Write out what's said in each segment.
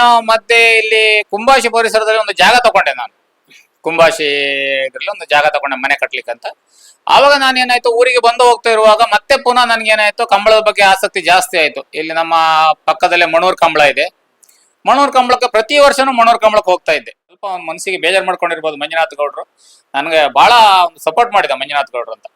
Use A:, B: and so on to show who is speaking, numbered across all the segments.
A: ನಾವು ಮತ್ತೆ ಇಲ್ಲಿ ಕುಂಬಾಶಿ ಪರಿಸರದಲ್ಲಿ ಒಂದು ಜಾಗ ತಗೊಂಡೆ ನಾನು. ಕುಂಬಾಶಿ ಇದ್ರಲ್ಲಿ ಒಂದು ಜಾಗ ತಗೊಂಡೆ ಮನೆ ಕಟ್ಲಿಕ್ಕೆ ಅಂತ ಆವಾಗ ನಾನು ಏನಾಯ್ತು ಊರಿಗೆ ಬಂದು ಹೋಗ್ತಾ ಇರುವಾಗ ಮತ್ತೆ ಪುನಃ ನನ್ಗೆ ಏನಾಯ್ತು ಕಂಬಳದ ಬಗ್ಗೆ ಆಸಕ್ತಿ ಜಾಸ್ತಿ ಆಯ್ತು. ಇಲ್ಲಿ ನಮ್ಮ ಪಕ್ಕದಲ್ಲೇ ಮಣೂರ್ ಕಂಬಳ ಇದೆ. ಮಣೂರ್ ಕಂಬಳಕ್ಕೆ ಪ್ರತಿ ವರ್ಷನೂ ಮಣೂರ್ ಕಂಬಳಕ್ಕೆ ಹೋಗ್ತಾ ಇದ್ದೆ. ಸ್ವಲ್ಪ ಮನಸ್ಸಿಗೆ ಬೇಜಾರು ಮಾಡ್ಕೊಂಡಿರ್ಬೋದು ಮಂಜುನಾಥ್ ಗೌಡ್ರು. ನನಗೆ ಬಹಳ ಸಪೋರ್ಟ್ ಮಾಡಿದ ಮಂಜುನಾಥ್ ಗೌಡ್ರು ಅಂತ.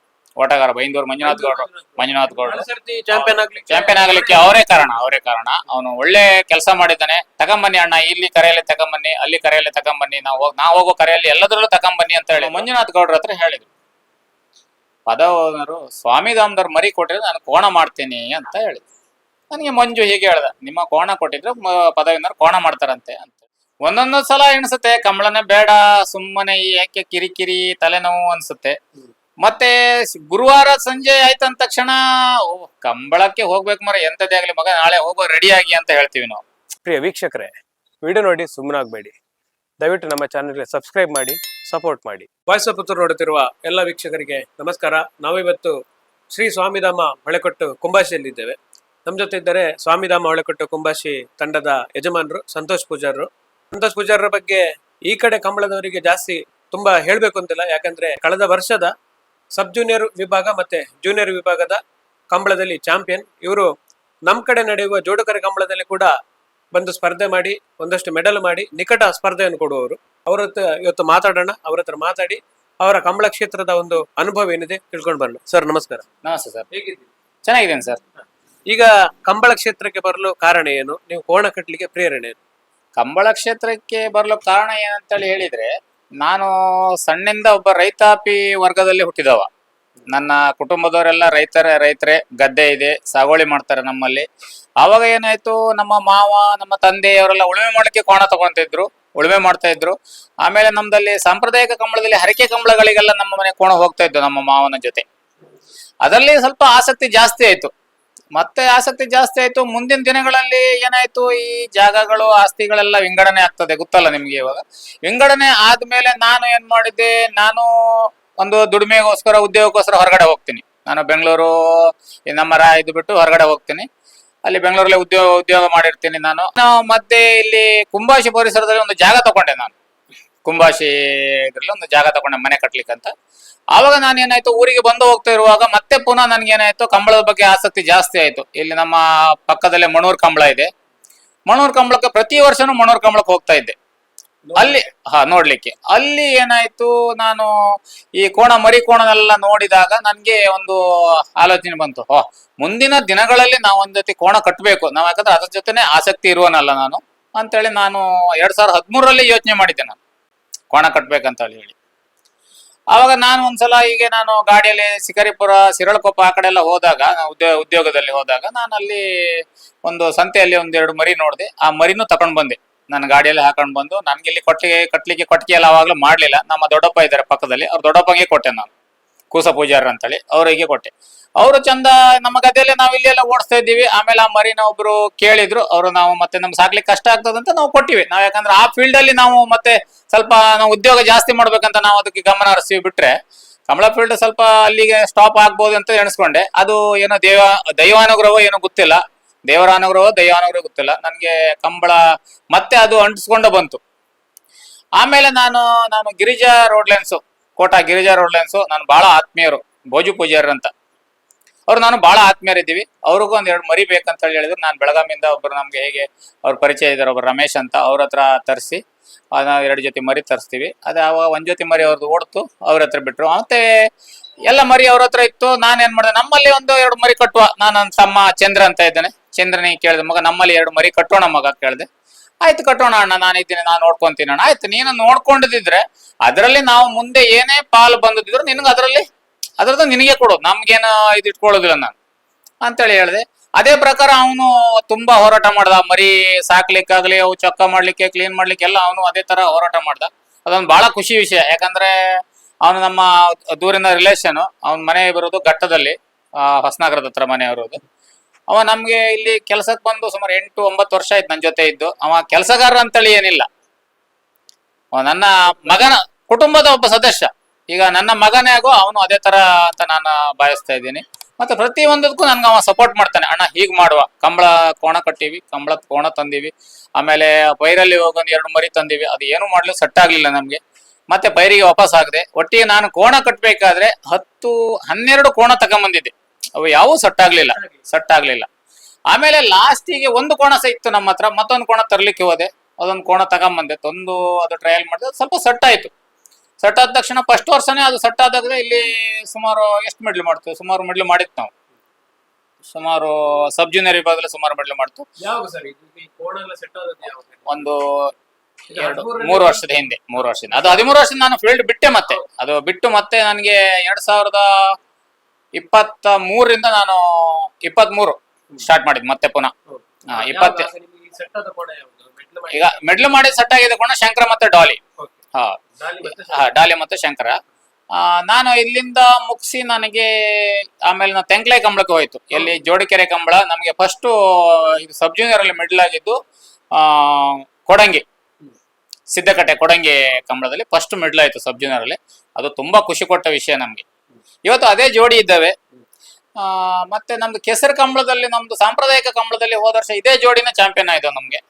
A: ಓಟಗಾರ ಬೈಂದೂರು ಮಂಜುನಾಥ್ ಗೌಡ್ರು ಮಂಜುನಾಥ್ ಗೌಡ್ರು.
B: ಚಾಂಪಿಯನ್ ಆಗ್ಲಿಕ್ಕೆ
A: ಚಾಂಪಿಯನ್ ಆಗಲಿಕ್ಕೆ ಅವರೇ ಕಾರಣ ಅವರೇ ಕಾರಣ. ಅವನು ಒಳ್ಳೆ ಕೆಲಸ ಮಾಡಿದ್ದಾನೆ. ತಗೊಂಬನ್ನಿ ಅಣ್ಣ ಇಲ್ಲಿ ಕರೆಯಲ್ಲಿ ತಗೊಂಬನ್ನಿ ಅಲ್ಲಿ ಕರೆಯಲ್ಲಿ ತಗೊಂಬನ್ನಿ ನಾವು ಹೋಗ್- ನಾವು ಹೋಗೋ ಕರೆಯಲ್ಲಿ ಎಲ್ಲದರಲ್ಲೂ ತಗೊಂಬನ್ನಿ ಅಂತ ಹೇಳಿ ಮಂಜುನಾಥ್ ಗೌಡ್ರ ಹತ್ರ ಹೇಳಿದ್ರು. ಪದವರು ಸ್ವಾಮಿ ದಾಮದವ್ರು ಮರಿ ಕೊಟ್ಟಿದ್ರೆ ನಾನು ಕೋಣ ಮಾಡ್ತೀನಿ ಅಂತ ಹೇಳಿದ್ರು. ನನಗೆ ಮಂಜು ಹೀಗೆ ಹೇಳ್ದ ನಿಮ್ಮ ಕೋಣ ಕೊಟ್ಟಿದ್ರೆ ಪದವಿನರು ಕೋಣ ಮಾಡ್ತಾರಂತೆ ಅಂತ ಒಂದೊಂದು ಸಲ ಎಣಿಸುತ್ತೆ ಕಮಲನೇ ಬೇಡ ಸುಮ್ಮನೆ ಯಾಕೆ ಕಿರಿಕಿರಿ ತಲೆನೋವು ಅನ್ಸುತ್ತೆ. ಮತ್ತೆ ಗುರುವಾರ ಸಂಜೆ ಆಯ್ತಂದ ತಕ್ಷಣ ಕಂಬಳಕ್ಕೆ ಹೋಗ್ಬೇಕು ಮರ ಎಂತದೇ ಆಗ್ಲಿ ಮಗ ನಾಳೆ ಹೋಗೋ ರೆಡಿ ಆಗಿ ಅಂತ ಹೇಳ್ತೀವಿ ನಾವು.
B: ಪ್ರಿಯ ವೀಕ್ಷಕರೇ ವಿಡಿಯೋ ನೋಡಿ ಸುಮ್ಮನಾಗಬೇಡಿ ದಯವಿಟ್ಟು ನಮ್ಮ ಚಾನೆಲ್ಗೆ ಸಬ್ಸ್ಕ್ರೈಬ್ ಮಾಡಿ ಸಪೋರ್ಟ್ ಮಾಡಿ. ವಾಯ್ಸ್ ಆಫ್ ಪುತ್ತೂರು ನೋಡುತ್ತಿರುವ ಎಲ್ಲ ವೀಕ್ಷಕರಿಗೆ ನಮಸ್ಕಾರ. ನಾವಿವತ್ತು ಶ್ರೀ ಸ್ವಾಮಿಧಾಮ ಹೊಳೆಕೊಟ್ಟು ಕುಂಬಾಶಿಯಲ್ಲಿದ್ದೇವೆ ನಮ್ಮ ಜೊತೆ ಇದ್ದರೆ ಸ್ವಾಮಿಧಾಮ ಹೊಳೆಕೊಟ್ಟು ಕುಂಬಾಶಿ ತಂಡದ ಯಜಮಾನರು ಸಂತೋಷ್ ಪೂಜಾರರು. ಸಂತೋಷ್ ಪೂಜಾರರ ಬಗ್ಗೆ ಈ ಕಡೆ ಕಂಬಳದವರಿಗೆ ಜಾಸ್ತಿ ತುಂಬಾ ಹೇಳಬೇಕು ಅಂತಿಲ್ಲ. ಯಾಕಂದ್ರೆ ಕಳೆದ ವರ್ಷದ ಸಬ್ ಜೂನಿಯರ್ ವಿಭಾಗ ಮತ್ತೆ ಜೂನಿಯರ್ ವಿಭಾಗದ ಕಂಬಳದಲ್ಲಿ ಚಾಂಪಿಯನ್ ಇವರು ನಮ್ಮ ಕಡೆ ನಡೆಯುವ ಜೋಡುಕರ ಕಂಬಳದಲ್ಲಿ ಕೂಡ ಬಂದು ಸ್ಪರ್ಧೆ ಮಾಡಿ ಒಂದಷ್ಟು ಮೆಡಲ್ ಮಾಡಿ ನಿಕಟ ಸ್ಪರ್ಧೆಯನ್ನು ಕೊಡುವವರು. ಅವ್ರ ಹತ್ರ ಇವತ್ತು ಮಾತಾಡೋಣ ಅವ್ರ ಹತ್ರ ಮಾತಾಡಿ ಅವರ ಕಂಬಳ ಕ್ಷೇತ್ರದ ಒಂದು ಅನುಭವ ಏನಿದೆ ತಿಳ್ಕೊಂಡು ಬರೋಣ. ಸರ್ ನಮಸ್ಕಾರ.
A: ನಮಸ್ತೆ ಸರ್.
B: ಹೇಗಿದ್ದೀನಿ
A: ಚೆನ್ನಾಗಿದ್ದೇನೆ ಸರ್.
B: ಈಗ ಕಂಬಳ ಕ್ಷೇತ್ರಕ್ಕೆ ಬರಲು ಕಾರಣ ಏನು? ನೀವು ಕೋಣ ಕಟ್ಟಲಿಕ್ಕೆ ಪ್ರೇರಣೆ ಏನು?
A: ಕಂಬಳ ಕ್ಷೇತ್ರಕ್ಕೆ ಬರಲು ಕಾರಣ ಏನಂತೇಳಿ ಹೇಳಿದ್ರೆ ನಾನು ಸಣ್ಣಿಂದ ಒಬ್ಬ ರೈತಾಪಿ ವರ್ಗದಲ್ಲಿ ಹುಟ್ಟಿದವ. ನನ್ನ ಕುಟುಂಬದವರೆಲ್ಲ ರೈತರ, ರೈತರೇ, ಗದ್ದೆ ಇದೆ, ಸಾಗುವಳಿ ಮಾಡ್ತಾರೆ ನಮ್ಮಲ್ಲಿ. ಆವಾಗ ಏನಾಯ್ತು, ನಮ್ಮ ಮಾವ, ನಮ್ಮ ತಂದೆ ಅವರೆಲ್ಲ ಉಳುಮೆ ಮಾಡಕ್ಕೆ ಕೋಣ ತಗೊಂತಿದ್ರು, ಉಳುಮೆ ಮಾಡ್ತಾ ಇದ್ರು. ಆಮೇಲೆ ನಮ್ದಲ್ಲಿ ಸಾಂಪ್ರದಾಯಿಕ ಕಂಬಳದಲ್ಲಿ ಹರಕೆ ಕಂಬಳಗಳಿಗೆಲ್ಲ ನಮ್ಮ ಮನೆ ಕೋಣ ಹೋಗ್ತಾ ಇದ್ದು ನಮ್ಮ ಮಾವನ ಜೊತೆ. ಅದರಲ್ಲಿ ಸ್ವಲ್ಪ ಆಸಕ್ತಿ ಜಾಸ್ತಿ ಆಯ್ತು. ಮತ್ತೆ ಆಸಕ್ತಿ ಜಾಸ್ತಿ ಆಯ್ತು. ಮುಂದಿನ ದಿನಗಳಲ್ಲಿ ಏನಾಯ್ತು? ಈ ಜಾಗಗಳು, ಆಸ್ತಿಗಳೆಲ್ಲ ವಿಂಗಡಣೆ ಆಗ್ತದೆ. ಗೊತ್ತಲ್ಲ ನಿಮ್ಗೆ ಇವಾಗ? ವಿಂಗಡಣೆ ಆದ್ಮೇಲೆ ನಾನು ಏನ್ ಮಾಡಿದ್ದೆ? ನಾನು ಒಂದು ದುಡಿಮೆಗೋಸ್ಕರ, ಉದ್ಯೋಗಕ್ಕೋಸ್ಕರ ಹೊರಗಡೆ ಹೋಗ್ತೀನಿ. ನಾನು ಬೆಂಗಳೂರು ನಮ್ಮ ರಾ ಇದು ಬಿಟ್ಟು ಹೊರಗಡೆ ಹೋಗ್ತೀನಿ. ಅಲ್ಲಿ ಬೆಂಗಳೂರಲ್ಲಿ ಉದ್ಯೋಗ ಉದ್ಯೋಗ ಮಾಡಿರ್ತೀನಿ ನಾನು. ಮತ್ತೆ ಇಲ್ಲಿ ಕುಂಬಾಶಿ ಪರಿಸರದಲ್ಲಿ ಒಂದು ಜಾಗ ತಗೊಂಡೆ ನಾನು. ಕುಂಬಾಶಿ ಇದ್ರಲ್ಲಿ ಒಂದು ಜಾಗ ತಗೊಂಡೆ ಮನೆ ಕಟ್ಲಿಕ್ಕೆ ಅಂತ ಆವಾಗ ನಾನು ಏನಾಯ್ತು ಊರಿಗೆ ಬಂದು ಹೋಗ್ತಾ ಇರುವಾಗ ಮತ್ತೆ ಪುನಃ ನನ್ಗೆ ಏನಾಯ್ತು ಕಂಬಳದ ಬಗ್ಗೆ ಆಸಕ್ತಿ ಜಾಸ್ತಿ ಆಯ್ತು. ಇಲ್ಲಿ ನಮ್ಮ ಪಕ್ಕದಲ್ಲೇ ಮಣೂರ್ ಕಂಬಳ ಇದೆ. ಮಣೂರ್ ಕಂಬಳಕ್ಕೆ ಪ್ರತಿ ವರ್ಷನೂ ಮಣೂರ್ ಕಂಬಳಕ್ಕೆ ಹೋಗ್ತಾ ಇದ್ದೆ. ಅಲ್ಲಿ, ಹಾ, ನೋಡ್ಲಿಕ್ಕೆ. ಅಲ್ಲಿ ಏನಾಯ್ತು, ನಾನು ಈ ಕೋಣ ಮರಿ ಕೋಣನೆಲ್ಲ ನೋಡಿದಾಗ ನನ್ಗೆ ಒಂದು ಆಲೋಚನೆ ಬಂತು. ಹೋ ಮುಂದಿನ ದಿನಗಳಲ್ಲಿ ನಾವು ಒಂದ್ ಜೊತೆ ಕೋಣ ಕಟ್ಟಬೇಕು ನಾವು ಯಾಕಂದ್ರೆ ಅದ್ರ ಜೊತೆನೆ ಆಸಕ್ತಿ ಇರುವನಲ್ಲ ನಾನು. ಅಂತೇಳಿ ನಾನು ಎರಡ್ ಸಾವಿರದ ಹದಿಮೂರರಲ್ಲಿ ಯೋಚನೆ ಮಾಡಿದ್ದೆ ನಾನು. ಕೋಣ ಕಟ್ಬೇಕಂತ ಹೇಳಿ. ಆವಾಗ ನಾನು ಒಂದ್ಸಲ ಹೀಗೆ ನಾನು ಗಾಡಿಯಲ್ಲಿ ಶಿಕಾರಿಪುರ ಸಿರಳಕೊಪ್ಪ ಆ ಕಡೆ ಎಲ್ಲ ಹೋದಾಗ ನಾನು ಉದ್ಯೋಗ ಉದ್ಯೋಗದಲ್ಲಿ ಹೋದಾಗ ನಾನು ಅಲ್ಲಿ ಒಂದು ಸಂತೆಯಲ್ಲಿ ಒಂದೆರಡು ಮರಿ ನೋಡಿದೆ. ಆ ಮರಿನೂ ತಕೊಂಡ್ ಬಂದೆ. ನನ್ನ ಗಾಡಿಯಲ್ಲಿ ಹಾಕೊಂಡು ಬಂದು, ನನ್ಗೆ ಇಲ್ಲಿ ಕೊಟ್ಟಿಗೆ ಕಟ್ಲಿಕ್ಕೆ, ಕೊಟ್ಟಿಗೆ ಎಲ್ಲ ಅವಾಗಲೂ ಮಾಡಲಿಲ್ಲ. ನಮ್ಮ ದೊಡ್ಡಪ್ಪ ಇದ್ದಾರೆ ಪಕ್ಕದಲ್ಲಿ. ಅವ್ರ ದೊಡ್ಡಪ್ಪಗೆ ಕೊಟ್ಟೆ ನಾನು. ಕೂಸ ಪೂಜಾರ ಅಂತೇಳಿ, ಅವರಿಗೆ ಕೊಟ್ಟೆ. ಅವರು ಚಂದ ನಮ್ಮ ಗದ್ದೆಯಲ್ಲೇ ನಾವು ಇಲ್ಲಿ ಎಲ್ಲ ಓಡಿಸ್ತಾ ಇದ್ದೀವಿ. ಆಮೇಲೆ ಆ ಮರಿನ ಒಬ್ರು ಕೇಳಿದ್ರು. ಅವರು ನಾವು ಮತ್ತೆ ನಮ್ಗೆ ಸಾಕ್ಲಿಕ್ಕೆ ಕಷ್ಟ ಆಗ್ತದಂತ ನಾವು ಕೊಟ್ಟಿವಿ. ನಾವು ಯಾಕಂದ್ರೆ ಆ ಫೀಲ್ಡ್ ಅಲ್ಲಿ ನಾವು ಮತ್ತೆ ಸ್ವಲ್ಪ ನಾವು ಉದ್ಯೋಗ ಜಾಸ್ತಿ ಮಾಡ್ಬೇಕಂತ ನಾವು ಅದಕ್ಕೆ ಗಮನ ಹರಿಸ್ತೀವಿ ಬಿಟ್ರೆ, ಕಮಲ ಫೀಲ್ಡ್ ಸ್ವಲ್ಪ ಅಲ್ಲಿಗೆ ಸ್ಟಾಪ್ ಆಗ್ಬೋದು ಅಂತ ಎಣಿಸ್ಕೊಂಡೆ. ಅದು ಏನೋ ದೇವ ದೈವಾನುಗ್ರಹ ಏನೋ ಗೊತ್ತಿಲ್ಲ. ದೇವರ ಅನುಗ್ರಹ ದೈವಾನುಗ್ರಹ ಗೊತ್ತಿಲ್ಲ. ನನಗೆ ಕಂಬಳ ಮತ್ತೆ ಅದು ಅಂಟಿಸ್ಕೊಂಡು ಬಂತು. ಆಮೇಲೆ ನಾನು ನಾನು Girija road lines Kota Girija road lines ನಾನು ಬಹಳ ಆತ್ಮೀಯರು, ಭೋಜು ಪೂಜಾರಿ ಅಂತ. ಅವ್ರು ನಾನು ಬಹಳ ಆತ್ಮೀಯರಿದ್ದೀವಿ. ಅವ್ರಿಗೂ ಒಂದ್ ಎರಡು ಮರಿ ಬೇಕಂತ ಹೇಳಿ ಹೇಳಿದ್ರು. ನಾನು ಬೆಳಗಾಮಿಂದ ಒಬ್ರು ನಮ್ಗೆ ಹೇಗೆ ಅವ್ರ ಪರಿಚಯ ಇದ್ದಾರೆ ಒಬ್ರು ರಮೇಶ್ ಅಂತ, ಅವ್ರ ಹತ್ರ ತರಿಸಿ ನಾವು ಎರಡು ಜೊತೆ ಮರಿ ತರಿಸ್ತೀವಿ. ಅದು ಅವಾಗ ಒಂದ್ ಜೊತೆ ಮರಿ ಅವ್ರದ್ದು ಓಡ್ತು, ಅವ್ರ ಹತ್ರ ಬಿಟ್ರು. ಮತ್ತೆ ಎಲ್ಲ ಮರಿ ಅವ್ರ ಹತ್ರ ಇತ್ತು. ನಾನು ಏನ್ ಮಾಡಿದೆ, ನಮ್ಮಲ್ಲಿ ಒಂದು ಎರಡು ಮರಿ ಕಟ್ಟುವ ನಾನು ನನ್ನ ತಮ್ಮ ಚಂದ್ರ ಅಂತ ಇದ್ದೇನೆ. ಚಂದ್ರನಿಗೆ ಕೇಳಿದೆ, ಮಗ, ನಮ್ಮಲ್ಲಿ ಎರಡು ಮರಿ ಕಟ್ಟೋಣ ಮಗ? ಕೇಳಿದೆ. ಆಯ್ತು, ಕಟ್ಟೋಣ ಅಣ್ಣ, ನಾನು ಇದ್ದೀನಿ, ನಾನು ನೋಡ್ಕೊಂತೀನಿ ಅಣ್ಣ. ಆಯ್ತು, ನೀನು ನೋಡ್ಕೊಂಡಿದ್ರೆ ಅದರಲ್ಲಿ ನಾವು ಮುಂದೆ ಏನೇ ಪಾಲು ಬಂದಿದ್ರು ನಿನ್ಗೆ ಅದರಲ್ಲಿ ಅದ್ರದ್ದು ನಿನಗೆ ಕೊಡು, ನಮ್ಗೇನು ಇದು ಇಟ್ಕೊಳ್ಳೋದಿಲ್ಲ ನಾನು. ಅಂತೇಳಿ ಹೇಳಿದೆ. ಅದೇ ಪ್ರಕಾರ ಅವನು ತುಂಬಾ ಹೋರಾಟ ಮಾಡ್ದ. ಮರಿ ಸಾಕ್ಲಿಕ್ಕಾಗ್ಲಿ, ಅವು ಚೊಕ್ಕ ಮಾಡ್ಲಿಕ್ಕೆ ಕ್ಲೀನ್ ಮಾಡ್ಲಿಕ್ಕೆ ಎಲ್ಲ ಅವನು ಅದೇ ತರ ಹೋರಾಟ ಮಾಡ್ದ. ಅದೊಂದು ಬಹಳ ಖುಷಿ ವಿಷಯ. ಯಾಕಂದ್ರೆ ಅವನು ನಮ್ಮ ದೂರಿನ ರಿಲೇಷನ್ ಅವನ ಮನೆ ಬರೋದು ಘಟ್ಟದಲ್ಲಿ ಹೊಸನಗರದ ಹತ್ರ ಮನೆ ಇರೋದು ಅವ ನಮ್ಗೆ ಇಲ್ಲಿ ಕೆಲಸಕ್ಕೆ ಬಂದು ಸುಮಾರು ಎಂಟು, ಒಂಬತ್ತು ವರ್ಷ ಆಯ್ತು ನನ್ನ ಜೊತೆ ಇದ್ದು. ಅವ ಕೆಲಸಗಾರ ಅಂತೇಳಿ ಏನಿಲ್ಲ. ನನ್ನ ಮಗನ ಕುಟುಂಬದ ಒಬ್ಬ ಸದಸ್ಯ. ಈಗ ನನ್ನ ಮಗನೇ ಆಗೋ, ಅವನು ಅದೇ ತರ ಅಂತ ನಾನು ಭಾವಿಸ್ತಾ ಇದ್ದೀನಿ. ಮತ್ತೆ ಪ್ರತಿ ಒಂದಕ್ಕೂ ನನ್ಗೆ ಅವ ಸಪೋರ್ಟ್ ಮಾಡ್ತಾನೆ. ಅಣ್ಣ, ಹೀಗ್ ಮಾಡುವ. ಕಂಬಳ ಕೋಣ ಕಟ್ಟಿವಿ ಕಂಬಳದ ಕೋಣ ತಂದಿವಿ. ಆಮೇಲೆ ಬೈರಲ್ಲಿ ಹೋಗೊಂದು ಎರಡು ಮರಿ ತಂದಿವಿ. ಅದು ಏನು ಮಾಡ್ಲು ಸೆಟ್ ಆಗ್ಲಿಲ್ಲ ನಮ್ಗೆ. ಮತ್ತೆ ಬೈರಿಗೆ ವಾಪಸ್ ಆಗದೆ. ಒಟ್ಟಿಗೆ ನಾನು ಕೋಣ ಕಟ್ಟಬೇಕಾದ್ರೆ ಹತ್ತು, ಹನ್ನೆರಡು ಕೋಣ ತಗೊಂಬಂದಿದ್ದೆ. ಅವು ಯಾವೂ ಸೆಟ್ ಆಗ್ಲಿಲ್ಲ. ಸೆಟ್ ಆಗ್ಲಿಲ್ಲ. ಆಮೇಲೆ ಲಾಸ್ಟಿಗೆ ಒಂದು ಕೋಣ ಸಹ ಇತ್ತು ನಮ್ಮ ಹತ್ರ. ಮತ್ತೊಂದು ಕೋಣ ತರ್ಲಿಕ್ಕೆ ಹೋದೆ. ಅದೊಂದು ಕೋಣ ತಗೊಂಬಂದೆ. ತಂದು ಅದು ಟ್ರಯಲ್ ಮಾಡಿದೆ. ಸ್ವಲ್ಪ ಸೆಟ್ ಆಯ್ತು. ಸೆಟ್ ಆದ ತಕ್ಷಣ ಫಸ್ಟ್ ವರ್ಷನೇ ಅದು ಸೆಟ್ ಆದಾಗ ಇಲ್ಲಿ ಸುಮಾರು ಎಷ್ಟು ಮೆಡ್ಲು ಮಾಡ್ತು ಸುಮಾರು ಮೆಡ್ಲು ಮಾಡಿತ್ತು ನಾವು. ಸುಮಾರು ಸಬ್ ಜೂನಿಯರ್ ವಿಭಾಗದಲ್ಲಿ ಸುಮಾರು ಮೆಡ್ಲು ಮಾಡ್ತು ಒಂದು ಎರಡು ಮೂರು ವರ್ಷದ ಹಿಂದೆ ಮೂರು ವರ್ಷದಿಂದ. ಅದು ಹದಿಮೂರು ವರ್ಷದಿಂದ ನಾನು ಫೀಲ್ಡ್ ಬಿಟ್ಟೆ ಮತ್ತೆ. ಅದು ಬಿಟ್ಟು ಮತ್ತೆ ನನಗೆ ಎರಡ್ ಸಾವಿರದ ಇಪ್ಪತ್ತ ಮೂರರಿಂದ ನಾನು ಇಪ್ಪತ್ತ್ ಮೂರು ಸ್ಟಾರ್ಟ್ ಮಾಡಿದ್ ಮತ್ತೆ ಪುನಃ. ಇಪ್ಪತ್ತೆ ಈಗ ಮೆಡ್ಲು ಮಾಡಿ ಸೆಟ್ ಆಗಿದೆ ಕೋಣ ಶಂಕರ ಮತ್ತೆ ಡಾಲಿ. ಹಾ. ಹಾ, ಡಾಲಿ ಮತ್ತು ಶಂಕರ. ಆ, ನಾನು ಇಲ್ಲಿಂದ ಮುಗಿಸಿ ನನಗೆ ಆಮೇಲೆ ನಾನು ತೆಂಕ್ಲೆ ಕಂಬಳಕ್ಕೆ ಹೋಯ್ತು. ಎಲ್ಲಿ ಜೋಡಿಕೆರೆ ಕಂಬಳ ನಮಗೆ ಫಸ್ಟ್ ಇದು ಸಬ್ ಜೂನಿಯರ್ ಅಲ್ಲಿ ಮಿಡ್ಲ್ ಆಗಿದ್ದು ಆ, ಕೊಡಂಗಿ. ಸಿದ್ದಕಟ್ಟೆ ಕೊಡಂಗಿ ಕಂಬಳದಲ್ಲಿ ಫಸ್ಟ್ ಮಿಡ್ಲ್ ಆಯ್ತು ಸಬ್ ಜೂನಿಯರ್ ಅಲ್ಲಿ. ಅದು ತುಂಬಾ ಖುಷಿ ಕೊಟ್ಟ ವಿಷಯ ನಮ್ಗೆ. ಇವತ್ತು ಅದೇ ಜೋಡಿ ಇದ್ದಾವೆ. ಆ, ಮತ್ತೆ ನಮ್ದು ಕೆಸರು ಕಂಬಳದಲ್ಲಿ ನಮ್ದು ಸಾಂಪ್ರದಾಯಿಕ ಕಂಬಳದಲ್ಲಿ ಹೋದ ವರ್ಷ ಇದೇ ಜೋಡಿನ ಚಾಂಪಿಯನ್ ಆಯ್ತು ನಮ್ಗೆ.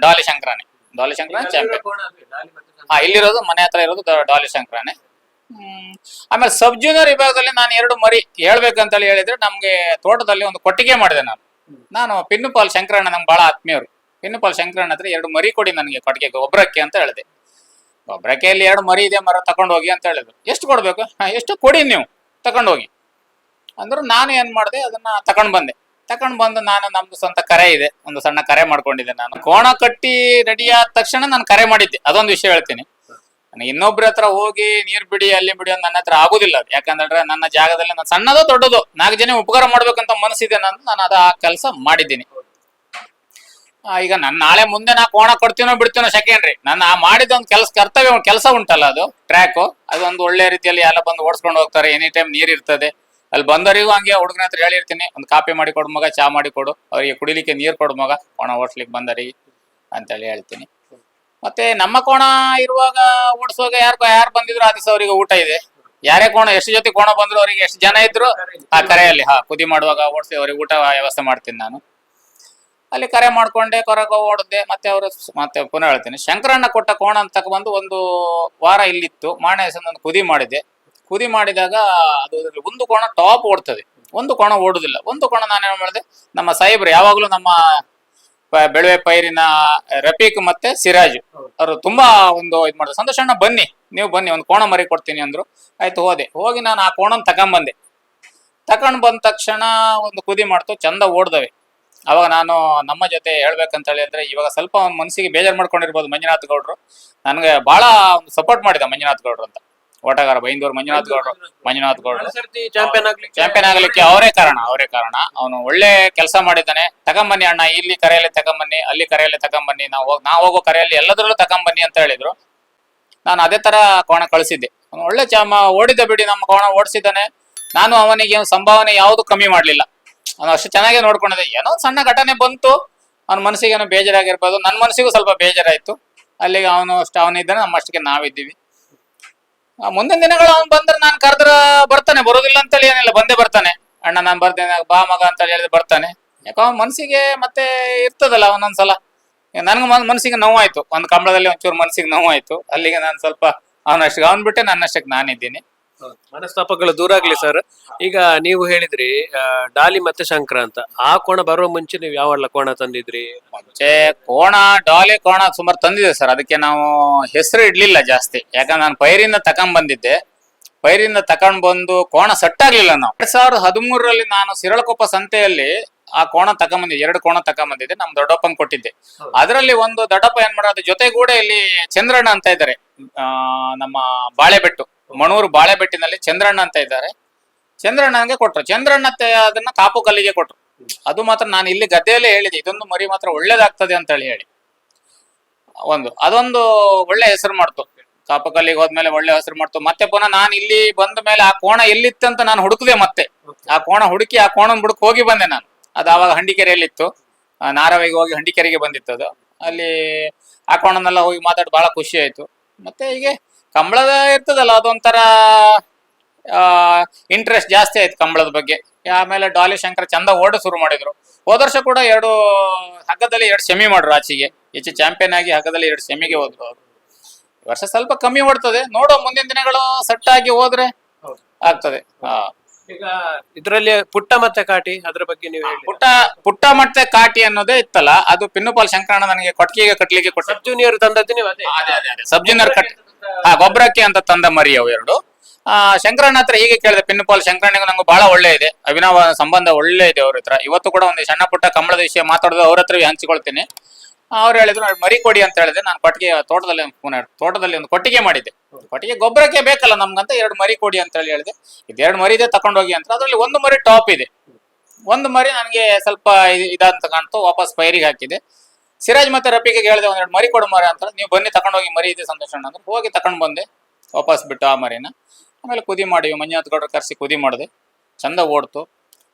A: ಡಾಲಿ ಶಂಕರನೇ. ಡಾಲಿ ಶಂಕರನೇ
B: ಈಗ
A: ಚಾಂಪಿಯನ್
B: ಶಂಕರ.
A: ಹಾ ಇಲ್ಲಿರೋದು ಮನೆ ಹತ್ರ ಇರೋದು ಡಾಲಿ ಶಂಕರನೇ ಹ್ಮ್. ಆಮೇಲೆ ಸಬ್ ಜೂನಿಯರ್ ವಿಭಾಗದಲ್ಲಿ ನಾನು ಎರಡು ಮರಿ ಹೇಳ್ಬೇಕಂತೇಳಿ ಹೇಳಿದ್ರೆ ನಮ್ಗೆ ತೋಟದಲ್ಲಿ ಒಂದು ಕೊಟ್ಟಿಗೆ ಮಾಡಿದೆ ನಾನು. ನಾನು ಪಿನ್ನುಪಾಲ್ ಶಂಕರಣ್ಣ ನಮ್ಗೆ ಬಹಳ ಆತ್ಮೀಯರು. ಪಿನ್ನುಪಾಲ್ ಶಂಕರಣ್ಣ ಹತ್ರ ಎರಡು ಮರಿ ಕೊಡಿ ನನಗೆ ಕೊಟ್ಟಿಗೆ ಗೊಬ್ಬರಕ್ಕೆ ಅಂತ ಹೇಳಿದೆ. ಗೊಬ್ಬರಕ್ಕೆಯಲ್ಲಿ ಎರಡು ಮರಿ ಇದೆ ಮರ ತಗೊಂಡು ಹೋಗಿ ಅಂತ ಹೇಳಿದ್ರು. ಎಷ್ಟು ಕೊಡ್ಬೇಕು? ಹಾ, ಎಷ್ಟು ಕೊಡಿ ನೀವು? ತಗೊಂಡು ಹೋಗಿ. ಅಂದ್ರು ನಾನು ಏನ್ ಮಾಡಿದೆ ಅದನ್ನ ತಗೊಂಡ್ ಬಂದೆ. ತಗೊಂಡ್ ಬಂದು ನಾನು ನಮ್ದು ಸ್ವಂತ ಕರೆ ಇದೆ. ಒಂದು ಸಣ್ಣ ಕರೆ ಮಾಡ್ಕೊಂಡಿದ್ದೆ ನಾನು. ಕೋಣ ಕಟ್ಟಿ ರೆಡಿ ಆದ ತಕ್ಷಣ ನಾನು ಕರೆ ಮಾಡಿದ್ದೆ. ಅದೊಂದು ವಿಷಯ ಹೇಳ್ತೀನಿ. ಇನ್ನೊಬ್ರ ಹತ್ರ ಹೋಗಿ ನೀರ್ ಬಿಡಿ, ಅಲ್ಲಿ ಬಿಡಿ ಅಂತ ನನ್ನ ಹತ್ರ ಆಗುದಿಲ್ಲ ಯಾಕಂದ್ರೆ ನನ್ನ ಜಾಗದಲ್ಲಿ ನಾನು ಸಣ್ಣದೋ ದೊಡ್ಡದೋ ನಾಲ್ಕು ಜನ ಉಪಕಾರ ಮಾಡ್ಬೇಕಂತ ಮನಸ್ಸಿದೆ ನಾನು ನಾನು ಅದ ಆ ಕೆಲಸ ಮಾಡಿದ್ದೀನಿ. ಈಗ ನಾನು ನಾಳೆ ಮುಂದೆ ನಾ ಕೋಣ ಕೊಡ್ತೀನೋ ಬಿಡ್ತೀನೋ ಸೆಕೆಂಡ್ರಿ ನಾನು ಆ ಮಾಡಿದ ಒಂದು ಕೆಲಸ ಕರ್ತವ್ಯ, ಕೆಲಸ ಉಂಟಲ್ಲ ಅದು ಟ್ರ್ಯಾಕು ಅದೊಂದು ಒಳ್ಳೆ ರೀತಿಯಲ್ಲಿ ಎಲ್ಲ ಬಂದು ಓಡಿಸ್ಕೊಂಡು ಹೋಗ್ತಾರೆ. ಎನಿ ಟೈಮ್ ನೀರ್ ಇರ್ತದೆ. ಅಲ್ಲಿ ಬಂದವರಿಗೂ ಹಂಗೆ ಹುಡುಗನ ಹತ್ರ ಹೇಳಿರ್ತೀನಿ ಒಂದು ಕಾಪಿ ಮಾಡಿ ಕೊಡು ಮಗ, ಚಾ ಮಾಡಿ ಕೊಡು. ಅವರಿಗೆ ಕುಡಿಲಿಕ್ಕೆ ನೀರು ಕೊಡು ಮಗ. ಕೋಣ ಓಡಿಸ್ಲಿಕ್ಕೆ ಅಂತ ಅಂತೇಳಿ ಹೇಳ್ತೀನಿ. ಮತ್ತೆ ನಮ್ಮ ಕೋಣ ಇರುವಾಗ ಓಡಿಸುವಾಗ ಯಾರು ಯಾರು ಬಂದಿದ್ರು ಆ ದಿವಸ ಅವರಿಗೆ ಊಟ ಇದೆ. ಯಾರೇ ಕೋಣ, ಎಷ್ಟು ಜೊತೆ ಕೋಣ ಬಂದ್ರು ಅವರಿಗೆ ಎಷ್ಟು ಜನ ಇದ್ರು ಆ ಕರೆಯಲ್ಲಿ, ಹಾ, ಕುದಿ ಮಾಡುವಾಗ ಓಡಿಸಿ ಅವ್ರಿಗೆ ಊಟ ವ್ಯವಸ್ಥೆ ಮಾಡ್ತೀನಿ ನಾನು. ಅಲ್ಲಿ ಕರೆ ಮಾಡ್ಕೊಂಡೆ, ಕೊರಗ ಓಡದೆ, ಮತ್ತೆ ಅವರು ಮತ್ತೆ ಪುನಃ ಹೇಳ್ತೀನಿ. ಶಂಕರಣ್ಣ ಕೊಟ್ಟ ಕೋಣ ಅಂತ ತಗೊಂಡು ಒಂದು ವಾರ ಇಲ್ಲಿತ್ತು. ನಾನು ಕುದಿ ಮಾಡಿದೆ ಕುದಿ ಮಾಡಿದಾಗ ಅದು ಒಂದು ಕೋಣ ಟಾಪ್ ಓಡ್ತದೆ. ಒಂದು ಕೋಣ ಓಡುದಿಲ್ಲ. ಒಂದು ಕೋಣ ನಾನೇನು ಮಾಡಿದೆ? ನಮ್ಮ ಸಾಹೇಬ್ರು ಯಾವಾಗಲೂ ನಮ್ಮ ಬೆಳವೆ ಪೈರಿನ ರಫೀಕ್ ಮತ್ತೆ ಸಿರಾಜ್ ಅವರು ತುಂಬಾ ಒಂದು ಇದು ಮಾಡಿದ್ರು ಸಂತೋಷಣ್ಣ ಬನ್ನಿ. ನೀವು ಬನ್ನಿ, ಒಂದು ಕೋಣ ಮರಿ ಕೊಡ್ತೀನಿ ಅಂದ್ರು. ಆಯ್ತು, ಹೋದೆ. ಹೋಗಿ ನಾನು ಆ ಕೋಣನ ತಗೊಂಬಂದೆ ತಗೊಂಡ್ ಬಂದ ತಕ್ಷಣ ಒಂದು ಕುದಿ ಮಾಡ್ತು, ಚಂದ ಓಡ್ದವೆ. ಅವಾಗ ನಾನು ನಮ್ಮ ಜೊತೆ ಹೇಳ್ಬೇಕಂತ ಹೇಳಿದ್ರೆ ಇವಾಗ ಸ್ವಲ್ಪ ಮನಸ್ಸಿಗೆ ಬೇಜಾರು ಮಾಡ್ಕೊಂಡಿರ್ಬೋದು ಮಂಜುನಾಥ್ ಗೌಡ್ರು. ನನಗೆ ಬಹಳ ಒಂದು ಸಪೋರ್ಟ್ ಮಾಡಿದ ಮಂಜುನಾಥ್ ಗೌಡ್ರು ಅಂತ. ಓಟಗಾರ ಬೈಂದೂರು ಮಂಜುನಾಥ್ ಗೌಡರು ಮಂಜುನಾಥ್ ಗೌಡರು.
B: ಚಾಂಪಿಯನ್ ಆಗ್ಲಿಕ್ಕೆ
A: ಚಾಂಪಿಯನ್ ಆಗಲಿಕ್ಕೆ ಅವರೇ ಕಾರಣ ಅವರೇ ಕಾರಣ. ಅವನು ಒಳ್ಳೆ ಕೆಲಸ ಮಾಡಿದ್ದಾನೆ. ತಗೊಂಬನ್ನಿ ಅಣ್ಣ ಇಲ್ಲಿ ಕರೆಯಲ್ಲಿ ತಗೊಂಬನ್ನಿ ಅಲ್ಲಿ ಕರೆಯಲ್ಲಿ ತಗೊಂಬನ್ನಿ. ನಾವು ಹೋಗ್- ನಾವು ಹೋಗೋ ಕರೆಯಲ್ಲಿ ಎಲ್ಲದರಲ್ಲೂ ತಗೊಂಬನ್ನಿ ಅಂತ ಹೇಳಿದ್ರು. ನಾನು ಅದೇ ತರ ಕೋಣ ಕಳಿಸಿದ್ದೆ. ಅವನು ಒಳ್ಳೆ ಚಾಮ ಓಡಿದ ಬಿಡಿ ನಮ್ಮ ಕೋಣ ಓಡಿಸಿದ್ದಾನೆ. ನಾನು ಅವನಿಗೆ ಅವ್ನ್ ಸಂಭಾವನೆ ಯಾವುದು ಕಮ್ಮಿ ಮಾಡ್ಲಿಲ್ಲ. ಅವನು ಅಷ್ಟು ಚೆನ್ನಾಗಿ ನೋಡ್ಕೊಂಡಿದ್ದೆ. ಏನೋ ಸಣ್ಣ ಘಟನೆ ಬಂತು. ಅವನ ಮನಸ್ಸಿಗೆ ಏನೋ ಬೇಜಾರಾಗಿರ್ಬೋದು. ನನ್ನ ಮನಸ್ಸಿಗೂ ಸ್ವಲ್ಪ ಬೇಜಾರಾಯ್ತು. ಅಲ್ಲಿಗೆ ಅವನು ಅಷ್ಟು ಅವನಿದ್ದಾನೆ ನಮ್ಮಷ್ಟಕ್ಕೆ ನಾವಿದ್ದೀವಿ. ಮುಂದಿನ ದಿನಗಳು ಅವ್ನು ಬಂದ್ರೆ ನಾನು ಕರೆದ್ರ ಬರ್ತಾನೆ, ಬರೋದಿಲ್ಲ ಅಂತೇಳಿ ಏನಿಲ್ಲ, ಬಂದೇ ಬರ್ತಾನೆ. ಅಣ್ಣ, ನಾನು ಬರ್ತೇನೆ ಬಾ ಮಗ ಅಂತ ಹೇಳಿದ್ರೆ ಬರ್ತಾನೆ. ಯಾಕೋ ಅವ್ನ ಮನಸ್ಸಿಗೆ ಮತ್ತೆ ಇರ್ತದಲ್ಲ ಒಂದೊಂದ್ಸಲ. ನನ್ಗೆ ಮನಸ್ಸಿಗೆ ನೋವಾಯ್ತು. ಒಂದು ಕಂಬಳದಲ್ಲಿ ಒಂಚೂರು ಮನಸ್ಸಿಗೆ ನೋವಾಯ್ತು. ಅಲ್ಲಿಗೆ ನಾನು ಸ್ವಲ್ಪ ಅವನಷ್ಟಕ್ಕೆ ಅವ್ನ್ ಬಿಟ್ಟೆ ನನ್ನಷ್ಟಕ್ಕೆ ನಾನಿದ್ದೀನಿ.
B: ಮನಸ್ತಾಪಗಳು ದೂರ ಆಗ್ಲಿ ಸರ್ ಈಗ ನೀವು ಹೇಳಿದ್ರಿ ಆ, ಡಾಲಿ ಮತ್ತೆ ಶಂಕರ ಅಂತ ಆ ಕೋಣ ಬರುವ ಮುಂಚೆ ನೀವು ಯಾವೆಲ್ಲ ಕೋಣ ತಂದಿದ್ರಿ?
A: ಮುಂಚೆ ಕೋಣ ಡಾಲಿ ಕೋಣ ಸುಮಾರು ತಂದಿದೆ ಸರ್ ಅದಕ್ಕೆ ನಾವು ಹೆಸರು ಇಡ್ಲಿಲ್ಲ ಜಾಸ್ತಿ. ಯಾಕಂದ್ರೆ ನಾನು ಪೈರಿಂದ ತಕೊಂಡ್ ಬಂದಿದ್ದೆ. ಪೈರಿಂದ ತಕೊಂಡ್ ಬಂದು ಕೋಣ ಸೆಟ್ ಆಗ್ಲಿಲ್ಲ ನಾವು. ಎರಡ್ ಸಾವಿರದ ಹದಿಮೂರರಲ್ಲಿ ನಾನು ಸಿರಳಕೊಪ್ಪ ಸಂತೆಯಲ್ಲಿ ಆ ಕೋಣ ತಕೊಂಬಂದಿದ್ದೆ ಎರಡು ಕೋಣ ತಕೊಂಬಂದಿದ್ದೆ ನಮ್ ದೊಡ್ಡಪ್ಪನ್ ಕೊಟ್ಟಿದ್ದೆ. ಅದರಲ್ಲಿ ಒಂದು ದೊಡ್ಡಪ್ಪ ಏನ್ ಮಾಡೋದು ಜೊತೆಗೂಡೆ ಇಲ್ಲಿ ಚಂದ್ರಣ್ಣ ಅಂತ ಇದ್ದಾರೆ ಆ, ನಮ್ಮ ಬಾಳೆಬೆಟ್ಟು. ಮಣೂರು ಬಾಳೆಬೆಟ್ಟಿನಲ್ಲಿ ಚಂದ್ರಣ್ಣ ಅಂತ ಇದ್ದಾರೆ. ಚಂದ್ರಣ್ಣನಿಗೆ ಕೊಟ್ರು. ಚಂದ್ರಣ್ಣ ಅದನ್ನ ಕಾಪು ಕಲ್ಲಿಗೆ ಕೊಟ್ರು. ಅದು ಮಾತ್ರ ನಾನು ಇಲ್ಲಿ ಗದ್ದೆಯಲ್ಲೇ ಹೇಳಿದೆ. ಇದೊಂದು ಮರಿ ಮಾತ್ರ ಒಳ್ಳೇದಾಗ್ತದೆ ಅಂತ ಹೇಳಿ ಹೇಳಿ. ಒಂದು, ಅದೊಂದು ಒಳ್ಳೆ ಹೆಸರು ಮಾಡ್ತು. ಕಾಪು ಕಲ್ಲಿಗೆ ಹೋದ್ಮೇಲೆ ಒಳ್ಳೆ ಹೆಸರು ಮಾಡ್ತು. ಮತ್ತೆ ಪುನಃ ನಾನು ಇಲ್ಲಿ ಬಂದ ಮೇಲೆ ಆ ಕೋಣ ಎಲ್ಲಿತ್ತಂತ ನಾನು ಹುಡುಕದೆ ಮತ್ತೆ. ಆ ಕೋಣ ಹುಡುಕಿ ಆ ಕೋಣ ಬುಡಕ್ ಹೋಗಿ ಬಂದೆ ನಾನು. ಅದು ಆವಾಗ ಹಂಡಿಕೆರೆಯಲ್ಲಿತ್ತು. ನಾರವಿಗೆ ಹೋಗಿ ಹಂಡಿಕೆರೆಗೆ ಬಂದಿತ್ತು ಅದು. ಅಲ್ಲಿ ಆ ಕೋಣನೆಲ್ಲ ಹೋಗಿ ಮಾತಾಡಿ ಬಹಳ ಖುಷಿ ಆಯ್ತು. ಮತ್ತೆ ಹೀಗೆ ಕಂಬಳದ ಇರ್ತದಲ್ಲ ಅದೊಂಥರ ಇಂಟ್ರೆಸ್ಟ್ ಜಾಸ್ತಿ ಆಯ್ತು ಕಂಬಳದ ಬಗ್ಗೆ. ಆಮೇಲೆ ಡಾಲಿ ಶಂಕರ್ ಚಂದ ಓಡ ಶುರು ಮಾಡಿದ್ರು. ಹೋದ ವರ್ಷ ಕೂಡ ಎರಡು ಹಗ್ಗದಲ್ಲಿ ಎರಡು ಸೆಮಿ ಮಾಡ್ರು ಆಚೆಗೆ. ಈಚೆ ಚಾಂಪಿಯನ್ ಆಗಿ ಹಗ್ಗದಲ್ಲಿ ಎರಡು ಸೆಮಿಗೆ ಹೋದ್ರು ಅವರು. ವರ್ಷ ಸ್ವಲ್ಪ ಕಮ್ಮಿ ಓಡ್ತದೆ. ನೋಡೋ ಮುಂದಿನ ದಿನಗಳು ಸೆಟ್ ಆಗಿ ಹೋದ್ರೆ
B: ಹೌದು.
A: ಆಗ್ತದೆ. ಹಾ.
B: ಈಗ ಇದರಲ್ಲಿ ಪುಟ್ಟ ಮತ್ತೆ ಕಾಟಿ ಅದ್ರ ಬಗ್ಗೆ ನೀವು
A: ಪುಟ್ಟ ಪುಟ್ಟ ಮತ್ತೆ ಕಾಟಿ ಅನ್ನೋದೇ ಇತ್ತಲ್ಲ ಅದು ಪಿನ್ನುಪಾಲ್ ಶಂಕರಣ್ಣ ನನಗೆ ಕೊಟ್ಟಿಗೆ ಕಟ್ಲಿಕ್ಕೆ ಕೊಟ್ಟ.
B: ಸಬ್ ಜೂನಿಯರ್ ತಂದದ್ದು ನೀವು ಅದೇ.
A: ಅದೇ ಅದೇ ಅದೇ. ಸಬ್ ಜೂನಿಯರ್ ಕಟ್ ಹಾ ಗೊಬ್ಬರಕ್ಕೆ ಅಂತ ತಂದ ಮರಿ ಅವು ಎರಡು. ಆ ಶಂಕರಣ್ಣ ಹತ್ರ ಹೀಗೆ ಕೇಳಿದೆ ಪಿನ್ಪಾಲ್ ಶಂಕರಣ್ಣಗೂ ನಂಗೆ ಬಹಳ ಒಳ್ಳೆ ಇದೆ. ಅಭಿನವ ಸಂಬಂಧ ಒಳ್ಳೆ ಇದೆ ಅವ್ರ ಹತ್ರ. ಇವತ್ತು ಕೂಡ ಒಂದು ಸಣ್ಣ ಪುಟ್ಟ ಕಂಬಳದ ವಿಷಯ ಮಾತಾಡೋದು ಅವ್ರ ಹತ್ರವೇ ಹಂಚಿಕೊಳ್ತೀನಿ. ಅವ್ರು ಹೇಳಿದ್ರು "ನೋಡಿ, ಮರಿ ಕೊಡಿ ಅಂತ ಹೇಳಿದೆ. ನಾನು ಕೊಟ್ಟಿಗೆ ತೋಟದಲ್ಲಿ ತೋಟದಲ್ಲಿ ಒಂದು ಕೊಟ್ಟಿಗೆ ಮಾಡಿದ್ದೆ. ಕೊಟ್ಟಿಗೆ ಗೊಬ್ಬರಕ್ಕೆ ಬೇಕಲ್ಲ ನಮ್ಗಂತ ಎರಡು ಮರಿ ಕೊಡಿ ಅಂತ ಹೇಳಿ ಹೇಳಿದೆ. ಇದೆರಡು ಮರಿ ಇದೆ ತಕೊಂಡೋಗಿ ಅಂತ. ಅದರಲ್ಲಿ ಒಂದು ಮರಿ ಟಾಪ್ ಇದೆ. ಒಂದು ಮರಿ ನನಗೆ ಸ್ವಲ್ಪ ಇದ್- ಇದಂತ ಕಾಣ್ತು ವಾಪಸ್ ಪೈರಿಗೆ ಹಾಕಿದೆ. ಸಿರಾಜ್ ಮತ್ತೆ ರಫಿಗೆ ಹೇಳಿದೆ ಒಂದೆರಡು ಮರಿ ಕೊಡು ಮರ ಅಂತ ನೀವು ಬನ್ನಿ ತಗೊಂಡೋಗಿ ಮರಿ ಇದೆ ಸಂತೋಷ ಅಂದ್ರೆ ಹೋಗಿ ತಗೊಂಡು ಬಂದೆ. ವಾಪಸ್ ಬಿಟ್ಟು ಆ ಮರಿನ. ಆಮೇಲೆ ಕುದಿ ಮಾಡಿವಿ. ಮಂಜುನಾಥ್ ಗೌಡ್ರ ಕರೆಸಿ ಕುದಿ ಮಾಡಿದೆ. ಚಂದ ಓಡ್ತು.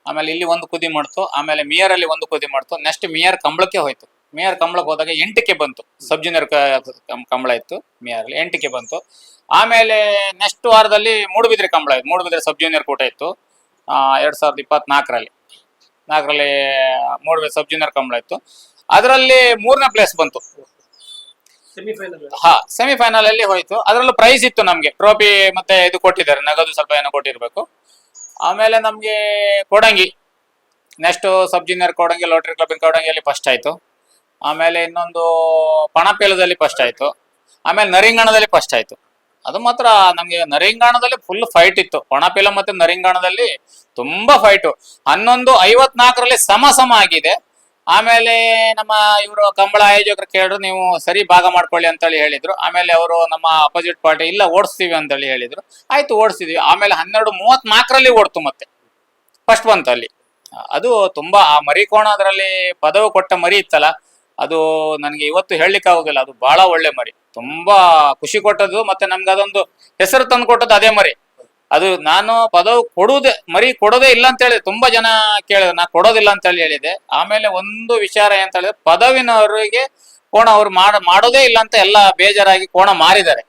A: ಆಮೇಲೆ ಇಲ್ಲಿ ಒಂದು ಕುದಿ ಮಾಡ್ತು. ಆಮೇಲೆ ಮಿಯರಲ್ಲಿ ಒಂದು ಕುದಿ ಮಾಡ್ತು. ನೆಕ್ಸ್ಟ್ ಮಿಯರ್ ಕಂಬಳಕ್ಕೆ ಹೋಯ್ತು. ಮಿಯರ್ ಕಂಬಳಕ್ಕೆ ಹೋದಾಗ ಎಂಟಕ್ಕೆ ಬಂತು. ಸಬ್ ಜೂನಿಯರ್ ಕಂಬಳ ಇತ್ತು ಮಿಯರಲ್ಲಿ. ಎಂಟಕ್ಕೆ ಬಂತು. ಆಮೇಲೆ ನೆಕ್ಸ್ಟ್ ವಾರದಲ್ಲಿ ಮೂಡುಬಿದ್ರೆ ಕಂಬಳ ಇತ್ತು. ಮೂಡುಬಿದ್ರೆ ಸಬ್ ಜೂನಿಯರ್ ಕೂಟ ಇತ್ತು. ಎರಡ್ ಸಾವಿರದ ಇಪ್ಪತ್ನಾಲ್ಕರಲ್ಲಿ. ನಾಲ್ಕರಲ್ಲಿ ಮೂಡುಬಿದ್ರೆ ಸಬ್ ಜೂನಿಯರ್ ಕಂಬಳ ಇತ್ತು. ಅದರಲ್ಲಿ ಮೂರನೇ ಪ್ಲೇಸ್ ಬಂತು. ಹಾ ಸೆಮಿಫೈನಲ್ ಅಲ್ಲಿ ಹೋಯ್ತು. ಅದರಲ್ಲೂ ಪ್ರೈಸ್ ಇತ್ತು ನಮ್ಗೆ. ಟ್ರೋಫಿ ಮತ್ತೆ ಇದು ಕೊಟ್ಟಿದ್ದಾರೆ. ನಗದು ಸ್ವಲ್ಪ ಏನೋ ಕೊಟ್ಟಿರ್ಬೇಕು. ಆಮೇಲೆ ನಮ್ಗೆ Kodangi. Next sub junior Kodangi lottery club ಕೊಡಂಗಿಯಲ್ಲಿ first ಆಯ್ತು. ಆಮೇಲೆ ಇನ್ನೊಂದು ಪಣಪೇಲದಲ್ಲಿ ಫಸ್ಟ್ ಆಯ್ತು. ಆಮೇಲೆ ನರಿಂಗಣದಲ್ಲಿ ಫಸ್ಟ್ ಆಯ್ತು. ಅದು ಮಾತ್ರ ನಮ್ಗೆ ನರಿಂಗಾಣದಲ್ಲಿ ಫುಲ್ ಫೈಟ್ ಇತ್ತು. ಪಣಪೇಲ ಮತ್ತೆ ನರಿಂಗಾಣದಲ್ಲಿ ತುಂಬಾ ಫೈಟು ಹನ್ನೊಂದು ಐವತ್ನಾಲ್ಕರಲ್ಲಿ ಸಮ ಸಮ ಆಗಿದೆ. ಆಮೇಲೆ ನಮ್ಮ ಇವರು ಕಂಬಳ ಆಯೋಜಕರು ಕೇಳಿದ್ರು, ನೀವು ಸರಿ ಭಾಗ ಮಾಡ್ಕೊಳ್ಳಿ ಅಂತೇಳಿ ಹೇಳಿದ್ರು. ಆಮೇಲೆ ಅವರು ನಮ್ಮ ಅಪೋಸಿಟ್ ಪಾರ್ಟಿ ಇಲ್ಲ ಓಡಿಸ್ತೀವಿ ಅಂತೇಳಿ ಹೇಳಿದ್ರು. ಆಯ್ತು, ಓಡಿಸಿದ್ವಿ. ಆಮೇಲೆ ಹನ್ನೆರಡು ಮೂವತ್ನಾಲ್ಕರಲ್ಲಿ ಓಡ್ತು ಮತ್ತೆ. ಫಸ್ಟ್ ಬಂತು ಅಲ್ಲಿ. ಅದು ತುಂಬಾ, ಆ ಮರಿ ಕೋಣ ಅದರಲ್ಲಿ ಪದವು ಕೊಟ್ಟ ಮರಿ ಇತ್ತಲ್ಲ, ಅದು ನನಗೆ ಇವತ್ತು ಹೇಳಲಿಕ್ಕೆ ಆಗೋದಿಲ್ಲ. ಅದು ಬಹಳ ಒಳ್ಳೆ ಮರಿ. ತುಂಬಾ ಖುಷಿ ಕೊಟ್ಟದ್ದು ಮತ್ತೆ ನಮ್ಗೆ ಅದೊಂದು ಹೆಸರು ತಂದು ಕೊಟ್ಟದ್ದು ಅದೇ ಮರಿ. ಅದು ನಾನು ಪದವು ಕೊಡುವುದೇ, ಮರಿ ಕೊಡೋದೇ ಇಲ್ಲ ಅಂತ ಹೇಳಿದೆ ತುಂಬಾ ಜನ ಕೇಳಿದ್ರು. ನಾ ಕೊಡೋದಿಲ್ಲ ಅಂತ ಹೇಳಿ ಹೇಳಿದೆ ಆಮೇಲೆ ಒಂದು ವಿಚಾರ ಅಂತ ಹೇಳಿದ್ರೆ, ಪದವಿನವರಿಗೆ ಕೋಣ ಅವ್ರು ಮಾಡ, ಮಾಡೋದೇ ಇಲ್ಲ ಅಂತ ಎಲ್ಲ ಬೇಜಾರಾಗಿ ಕೋಣ ಮಾರಿದ್ದಾರೆ.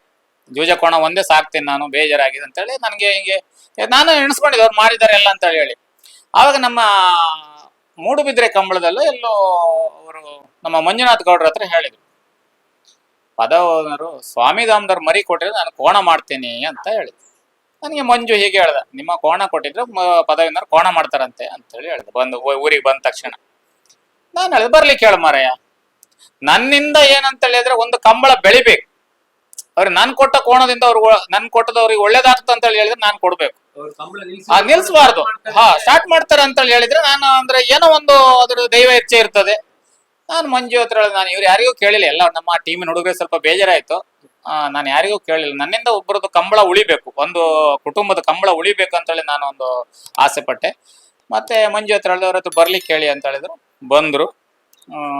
A: ಜೂಜ ಕೋಣ ಒಂದೇ ಸಾಕ್ತೀನಿ ನಾನು, ಬೇಜಾರಾಗಿದೆ ಅಂತ ಹೇಳಿ ನನಗೆ ಹಿಂಗೆ, ನಾನು ಎಣಿಸ್ಕೊಂಡಿದ್ದೆ, ಅವ್ರು ಮಾರಿದ್ದಾರೆ ಎಲ್ಲ ಅಂತ ಹೇಳಿ. ಆವಾಗ ನಮ್ಮ ಮೂಡುಬಿದ್ರೆ ಕಂಬಳದಲ್ಲೂ ಎಲ್ಲೋ ಅವರು ನಮ್ಮ ಮಂಜುನಾಥ್ ಗೌಡ್ರ ಹತ್ರ ಹೇಳಿದ್ರು. ಪದವರು ಸ್ವಾಮಿ ದಾಮದವ್ರು ಮರಿ ಕೊಟ್ಟರೆ ನಾನು ಕೋಣ ಮಾಡ್ತೀನಿ ಅಂತ ಹೇಳಿದ್ರು. ನನಗೆ ಮಂಜು ಹೀಗೆ ಹೇಳ್ದ ನಿಮ್ಮ ಕೋಣ ಕೊಟ್ಟಿದ್ರೆ ಪದವಿಂದ ಕೋಣ ಮಾಡ್ತಾರಂತೆ ಅಂತ ಹೇಳಿ ಹೇಳ್ದೆ. ಬಂದು ಊರಿಗೆ ಬಂದ ತಕ್ಷಣ. ನಾನು ಹೇಳಿದೆ ಬರ್ಲಿಕ್ಕೆ ಹೇಳು ಮಾರಯ್ಯ ನನ್ನಿಂದ ಏನಂತ ಹೇಳಿದ್ರೆ ಒಂದು ಕಂಬಳ ಬೆಳಿಬೇಕು. ಅವ್ರಿಗೆ ನಾನು ಕೊಟ್ಟ ಕೋಣದಿಂದ ಅವ್ರು ನನ್ ಕೊಟ್ಟದವ್ರಿಗೆ ಒಳ್ಳೇದಾಗ್ತದೆ ಅಂತ ಹೇಳಿ ಹೇಳಿದ್ರೆ ನಾನು ಕೊಡ್ಬೇಕು. ನಿಲ್ಸಬಾರ್ದು. ಹಾ ಸ್ಟಾರ್ಟ್ ಮಾಡ್ತಾರೆ ಅಂತ ಹೇಳಿ ಹೇಳಿದ್ರೆ ನಾನು ಅಂದ್ರೆ ಏನೋ ಒಂದು ಅದ್ರ ದೈವ ಇಚ್ಛೆ ಇರ್ತದೆ. ನಾನು ಮಂಜು ಹತ್ರ ನಾನು ಇವ್ರು ಯಾರಿಗೂ ಕೇಳಿಲ್ಲ ಎಲ್ಲ ನಮ್ಮ ಟೀಮಿನ ಹುಡುಗರಿಗೆ ಸ್ವಲ್ಪ ಬೇಜಾರಾಯ್ತು. ನಾನು ಯಾರಿಗೂ ಕೇಳಿಲ್ಲ. ನನ್ನಿಂದ ಒಬ್ಬರದ್ದು ಕಂಬಳ ಉಳಿಬೇಕು. ಒಂದು ಕುಟುಂಬದ ಕಂಬಳ ಉಳಿಬೇಕು ಅಂತ ಹೇಳಿ ನಾನು ಒಂದು ಆಸೆ ಪಟ್ಟೆ. ಮತ್ತೆ ಮಂಜು ಹತ್ರ ಹೇಳಿದವ್ರ ಹತ್ರ ಬರ್ಲಿಕ್ಕೆ ಹೇಳಿ ಅಂತ ಹೇಳಿದ್ರು. ಬಂದ್ರು.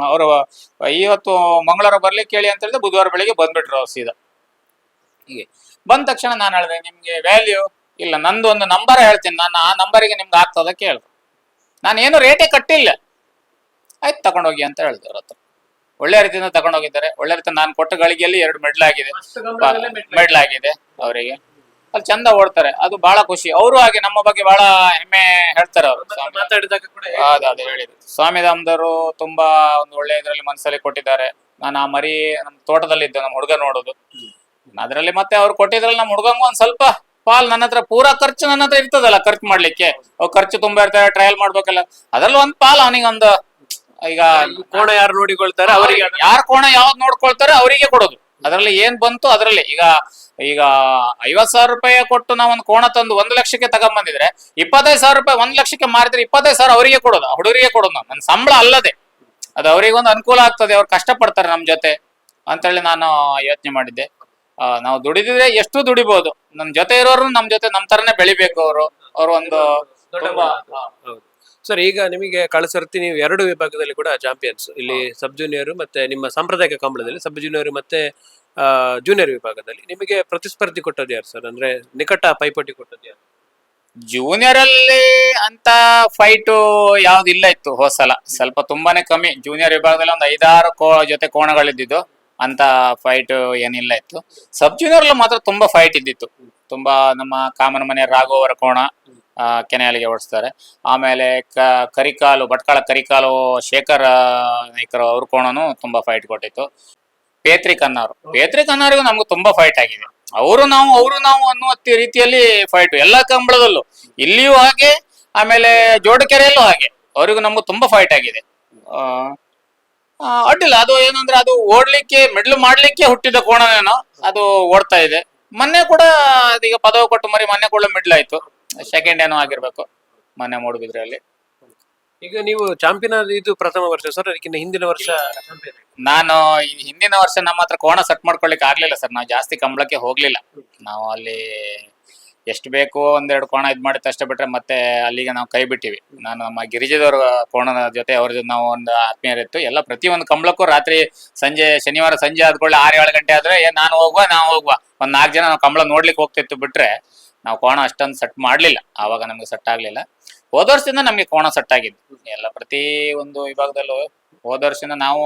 A: ಅವರು, ಇವತ್ತು ಮಂಗಳವಾರ ಬರ್ಲಿಕ್ಕೆ ಹೇಳಿ ಅಂತ ಹೇಳಿದ್ರೆ ಬುಧವಾರ ಬೆಳಿಗ್ಗೆ ಬಂದ್ಬಿಟ್ರು ಅವ್ರು ಸೀದಾ. ಹೀಗೆ. ಬಂದ ತಕ್ಷಣ ನಾನು ಹೇಳಿದೆ, ನಿಮ್ಗೆ ವ್ಯಾಲ್ಯೂ ಇಲ್ಲ, ನಂದು ಒಂದು ನಂಬರ್ ಹೇಳ್ತೀನಿ. ನಾನು ಆ ನಂಬರಿಗೆ ನಿಮ್ಗೆ ಆಗ್ತದ? ಕೇಳಿದ್ರು. ನಾನು ಏನು ರೇಟೇ ಕಟ್ಟಿಲ್ಲ. ಆಯ್ತು, ತಗೊಂಡೋಗಿ ಅಂತ ಹೇಳಿದೆ ಅವ್ರ ಹತ್ರ. ಒಳ್ಳೆ ರೀತಿಯಿಂದ ತಗೊಂಡೋಗಿದ್ದಾರೆ. ಒಳ್ಳೆ ರೀತಿ ನಾನು ಕೊಟ್ಟ ಗಳಿಗೆಯಲ್ಲಿ ಎರಡು ಮೆಡ್ಲ್ ಆಗಿದೆ. ಮೆಡ್ಲ್ ಆಗಿದೆ. ಅವರಿಗೆ. ಅಲ್ಲಿ ಚಂದ ಓಡ್ತಾರೆ. ಅದು ಬಹಳ ಖುಷಿ. ಅವರು ಹಾಗೆ ನಮ್ಮ ಬಗ್ಗೆ ಬಹಳ ಹೆಮ್ಮೆ ಹೇಳ್ತಾರೆ ಅವರು. ಹೇಳಿದ್ರು. ಸ್ವಾಮಿ ದಾಮದವರು ತುಂಬಾ ಒಂದು ಒಳ್ಳೆ ಇದರಲ್ಲಿ ಮನಸ್ಸಲ್ಲಿ ಕೊಟ್ಟಿದ್ದಾರೆ. ನಾನು ಆ ಮರಿ ನಮ್ಮ ತೋಟದಲ್ಲಿದ್ದೆ ನಮ್ಮ ಹುಡುಗ ನೋಡೋದು. ಅದರಲ್ಲಿ ಮತ್ತೆ ಅವ್ರು ಕೊಟ್ಟಿದ್ರಲ್ಲಿ ನಮ್ಮ ಹುಡುಗಂಗೂ ಒಂದ್ ಸ್ವಲ್ಪ ಪಾಲ್ ನನ್ನ ಹತ್ರ ಪೂರಾ ಖರ್ಚು ನನ್ನ ಹತ್ರ ಇರ್ತದಲ್ಲ ಖರ್ಚು ಮಾಡ್ಲಿಕ್ಕೆ. ಅವ್ ಖರ್ಚು ತುಂಬಾ ಇರ್ತಾರೆ ಟ್ರಯಲ್ ಮಾಡ್ಬೇಕಲ್ಲ. ಅದ್ರಲ್ಲಿ ಒಂದ್ ಪಾಲ್ ಅವನಿಗೆ ಒಂದು ಈಗ
B: ಕೋಣ ಯಾರು ನೋಡಿಕೊಳ್ತಾರೆ ಅವರಿಗೆ
A: ಯಾರು ಕೋಣ ಯಾವ್ದು ನೋಡ್ಕೊಳ್ತಾರೆ ಅವರಿಗೆ ಕೊಡೋದು. ಅದರಲ್ಲಿ ಏನ್ ಬಂತು ಅದರಲ್ಲಿ. ಈಗ ಈಗ ಐವತ್ ಸಾವಿರ ರೂಪಾಯಿ ಕೊಟ್ಟು ನಾವು ಒಂದು ಕೋಣ ತಂದು ಒಂದು ಲಕ್ಷಕ್ಕೆ ತಗೊಂಬಂದಿದ್ರೆ ಇಪ್ಪತ್ತೈದು ಸಾವಿರ ರೂಪಾಯಿ ಒಂದ್ ಲಕ್ಷಕ್ಕೆ ಮಾರಿದ್ರೆ ಇಪ್ಪತ್ತೈದು ಸಾವಿರ ಅವರಿಗೆ ಕೊಡೋದು ಹುಡುಗರಿಗೆ ಕೊಡೋದು ನಾವು. ನನ್ನ ಸಂಬಳ ಅಲ್ಲದೆ. ಅದು ಅವರಿಗೆ ಒಂದು ಅನುಕೂಲ ಆಗ್ತದೆ ಅವ್ರು ಕಷ್ಟಪಡ್ತಾರೆ ನಮ್ ಜೊತೆ ಅಂತೇಳಿ ನಾನು ಯೋಚನೆ ಮಾಡಿದ್ದೆ. ಆ, ನಾವು ದುಡಿದಿದ್ರೆ ಎಷ್ಟು ದುಡಿಬಹುದು ನಮ್ ಜೊತೆ ಇರೋರು ನಮ್ ಜೊತೆ ನಮ್ ತರನೇ ಬೆಳಿಬೇಕು ಅವರು. ಅವ್ರ ಒಂದು
B: ಸರ್ ಈಗ ನಿಮಗೆ ಕಳಿಸಿರ್ತಿ ನೀವು ಎರಡು ವಿಭಾಗದಲ್ಲಿ ಕೂಡ ಚಾಂಪಿಯನ್ಸ್ ಇಲ್ಲಿ ಸಬ್ ಜೂನಿಯರ್ ಮತ್ತೆ ನಿಮ್ಮ ಸಾಂಪ್ರದಾಯಿಕ ಕಂಬಳದಲ್ಲಿ ಸಬ್ ಜೂನಿಯರ್ ಮತ್ತೆ ಜೂನಿಯರ್ ವಿಭಾಗದಲ್ಲಿ. ನಿಮಗೆ ಪ್ರತಿಸ್ಪರ್ಧಿ ಕೊಟ್ಟದ್ದು ಯಾರು ಸರ್ ಅಂದ್ರೆ ನಿಕಟ ಪೈಪೋಟಿ ಕೊಟ್ಟದ್ದು ಯಾರು?
A: ಜೂನಿಯರ್ ಅಲ್ಲಿ ಅಂತ ಫೈಟ್ ಯಾವ್ದು ಇಲ್ಲ ಇತ್ತು ಹೋಸಲ ಸ್ವಲ್ಪ ತುಂಬಾನೇ ಕಮ್ಮಿ. ಜೂನಿಯರ್ ವಿಭಾಗದಲ್ಲಿ ಒಂದು ಐದಾರು ಕೋ ಜೊತೆ ಕೋಣಗಳಿದ್ದಿದ್ದು. ಅಂತ ಫೈಟ್ ಏನಿಲ್ಲ ಇತ್ತು. ಸಬ್ ಜೂನಿಯರ್ ಅಲ್ಲಿ ಮಾತ್ರ ತುಂಬಾ ಫೈಟ್ ಇದ್ದಿತ್ತು. ತುಂಬಾ ನಮ್ಮ ಕಾಮನ್ ಮನೆ ರಾಘು ಅವರ ಕೋಣ. ಕೆನೆಯಲ್ಲಿಗೆ ಓಡಿಸ್ತಾರೆ. ಆಮೇಲೆ ಕ, ಕರಿಕಾಲು, ಭಟ್ಕಳ ಕರಿಕಾಲು ಶೇಖರ್ ನಾಯ್ಕರು ಅವ್ರ ಕೋಣನು ತುಂಬಾ ಫೈಟ್ ಕೊಟ್ಟಿತ್ತು. ಪೇತ್ರಿ ಕನ್ನಾರು. ಪೇತ್ರಿ ಕನ್ನಾರಿಗೂ ನಮ್ಗೆ ತುಂಬಾ ಫೈಟ್ ಆಗಿದೆ. ಅವರು ನಾವು ಅವರು ನಾವು ಅನ್ನುವ ರೀತಿಯಲ್ಲಿ ಫೈಟ್ ಎಲ್ಲಾ ಕಂಬಳದಲ್ಲೂ. ಇಲ್ಲಿಯೂ ಹಾಗೆ, ಆಮೇಲೆ ಜೋಡಕೆರೆಯಲ್ಲೂ ಹಾಗೆ. ಅವರಿಗೂ ನಮ್ಗೆ ತುಂಬಾ ಫೈಟ್ ಆಗಿದೆ. ಅಡ್ಡಿಲ್ಲ. ಅದು ಏನಂದ್ರೆ ಅದು ಓಡ್ಲಿಕ್ಕೆ, ಮಿಡ್ಲ್ ಮಾಡ್ಲಿಕ್ಕೆ ಹುಟ್ಟಿದ ಕೋಣನೇನೋ, ಅದು ಓಡ್ತಾ ಇದೆ. ಮೊನ್ನೆ ಕೂಡ, ಅದೀಗ ಪದವ ಕೊಟ್ಟು ಮರಿ, ಮೊನ್ನೆ ಕೂಡ ಮಿಡ್ಲ್ ಆಯ್ತು. ಸೆಕೆಂಡ್ ಏನೋ ಆಗಿರ್ಬೇಕು ಮೊನ್ನೆ ಮೂಡುಬಿದ್ರಲ್ಲಿ.
B: ಈಗ ನೀವು ಚಾಂಪಿಯನ್ ಇದು ಪ್ರಥಮ ವರ್ಷ ಸರ್ ಅದಕ್ಕಿಂತ ಹಿಂದಿನ ವರ್ಷ
A: ನಾನು ಈ ಹಿಂದಿನ ವರ್ಷ ನಮ್ಮ ಹತ್ರ ಕೋಣ ಸೆಟ್ ಮಾಡ್ಕೊಳ್ಲಿಕ್ಕೆ ಆಗ್ಲಿಲ್ಲ ಸರ್ ನಾವು ಜಾಸ್ತಿ ಕಂಬಳಕ್ಕೆ ಹೋಗ್ಲಿಲ್ಲ. ನಾವು ಅಲ್ಲಿ ಎಷ್ಟು ಬೇಕು ಒಂದೆರಡು ಕೋಣ ಇದು ಮಾಡಿ ಅಷ್ಟೇ ಬಿಟ್ರೆ ಮತ್ತೆ ಅಲ್ಲಿಗೆ ನಾವು ಕೈ ಬಿಟ್ಟಿವಿ. ನಾನು ನಮ್ಮ ಗಿರಿಜದವ್ರ ಕೋಣದ ಜೊತೆ ಅವ್ರ ಜೊತೆ ನಾವು ಒಂದು ಆತ್ಮೀಯರಿತ್ತು. ಎಲ್ಲ ಪ್ರತಿಯೊಂದು ಕಂಬಳಕ್ಕೂ ರಾತ್ರಿ ಸಂಜೆ ಶನಿವಾರ ಸಂಜೆ ಆದ್ಕೊಳ್ಳಿ ಆರು ಏಳು ಗಂಟೆ ಆದ್ರೆ ಏ ನಾನು ಹೋಗುವ ನಾವು ಹೋಗುವ. ಒಂದ್ ನಾಲ್ಕು ಜನ ನಾವು ಕಂಬಳ ನೋಡ್ಲಿಕ್ಕೆ ಹೋಗ್ತಿತ್ತು ಬಿಟ್ರೆ ನಾವು ಕೋಣ ಅಷ್ಟೊಂದು ಸೆಟ್ ಮಾಡ್ಲಿಲ್ಲ. ಆವಾಗ ನಮ್ಗೆ ಸೆಟ್ ಆಗ್ಲಿಲ್ಲ. ಹೋದ ವರ್ಷದಿಂದ ನಮ್ಗೆ ಕೋಣ ಸೆಟ್ ಆಗಿದ್ದು. ಎಲ್ಲ ಪ್ರತಿ ಒಂದು ವಿಭಾಗದಲ್ಲೂ ಹೋದ ವರ್ಷದಿಂದ ನಾವು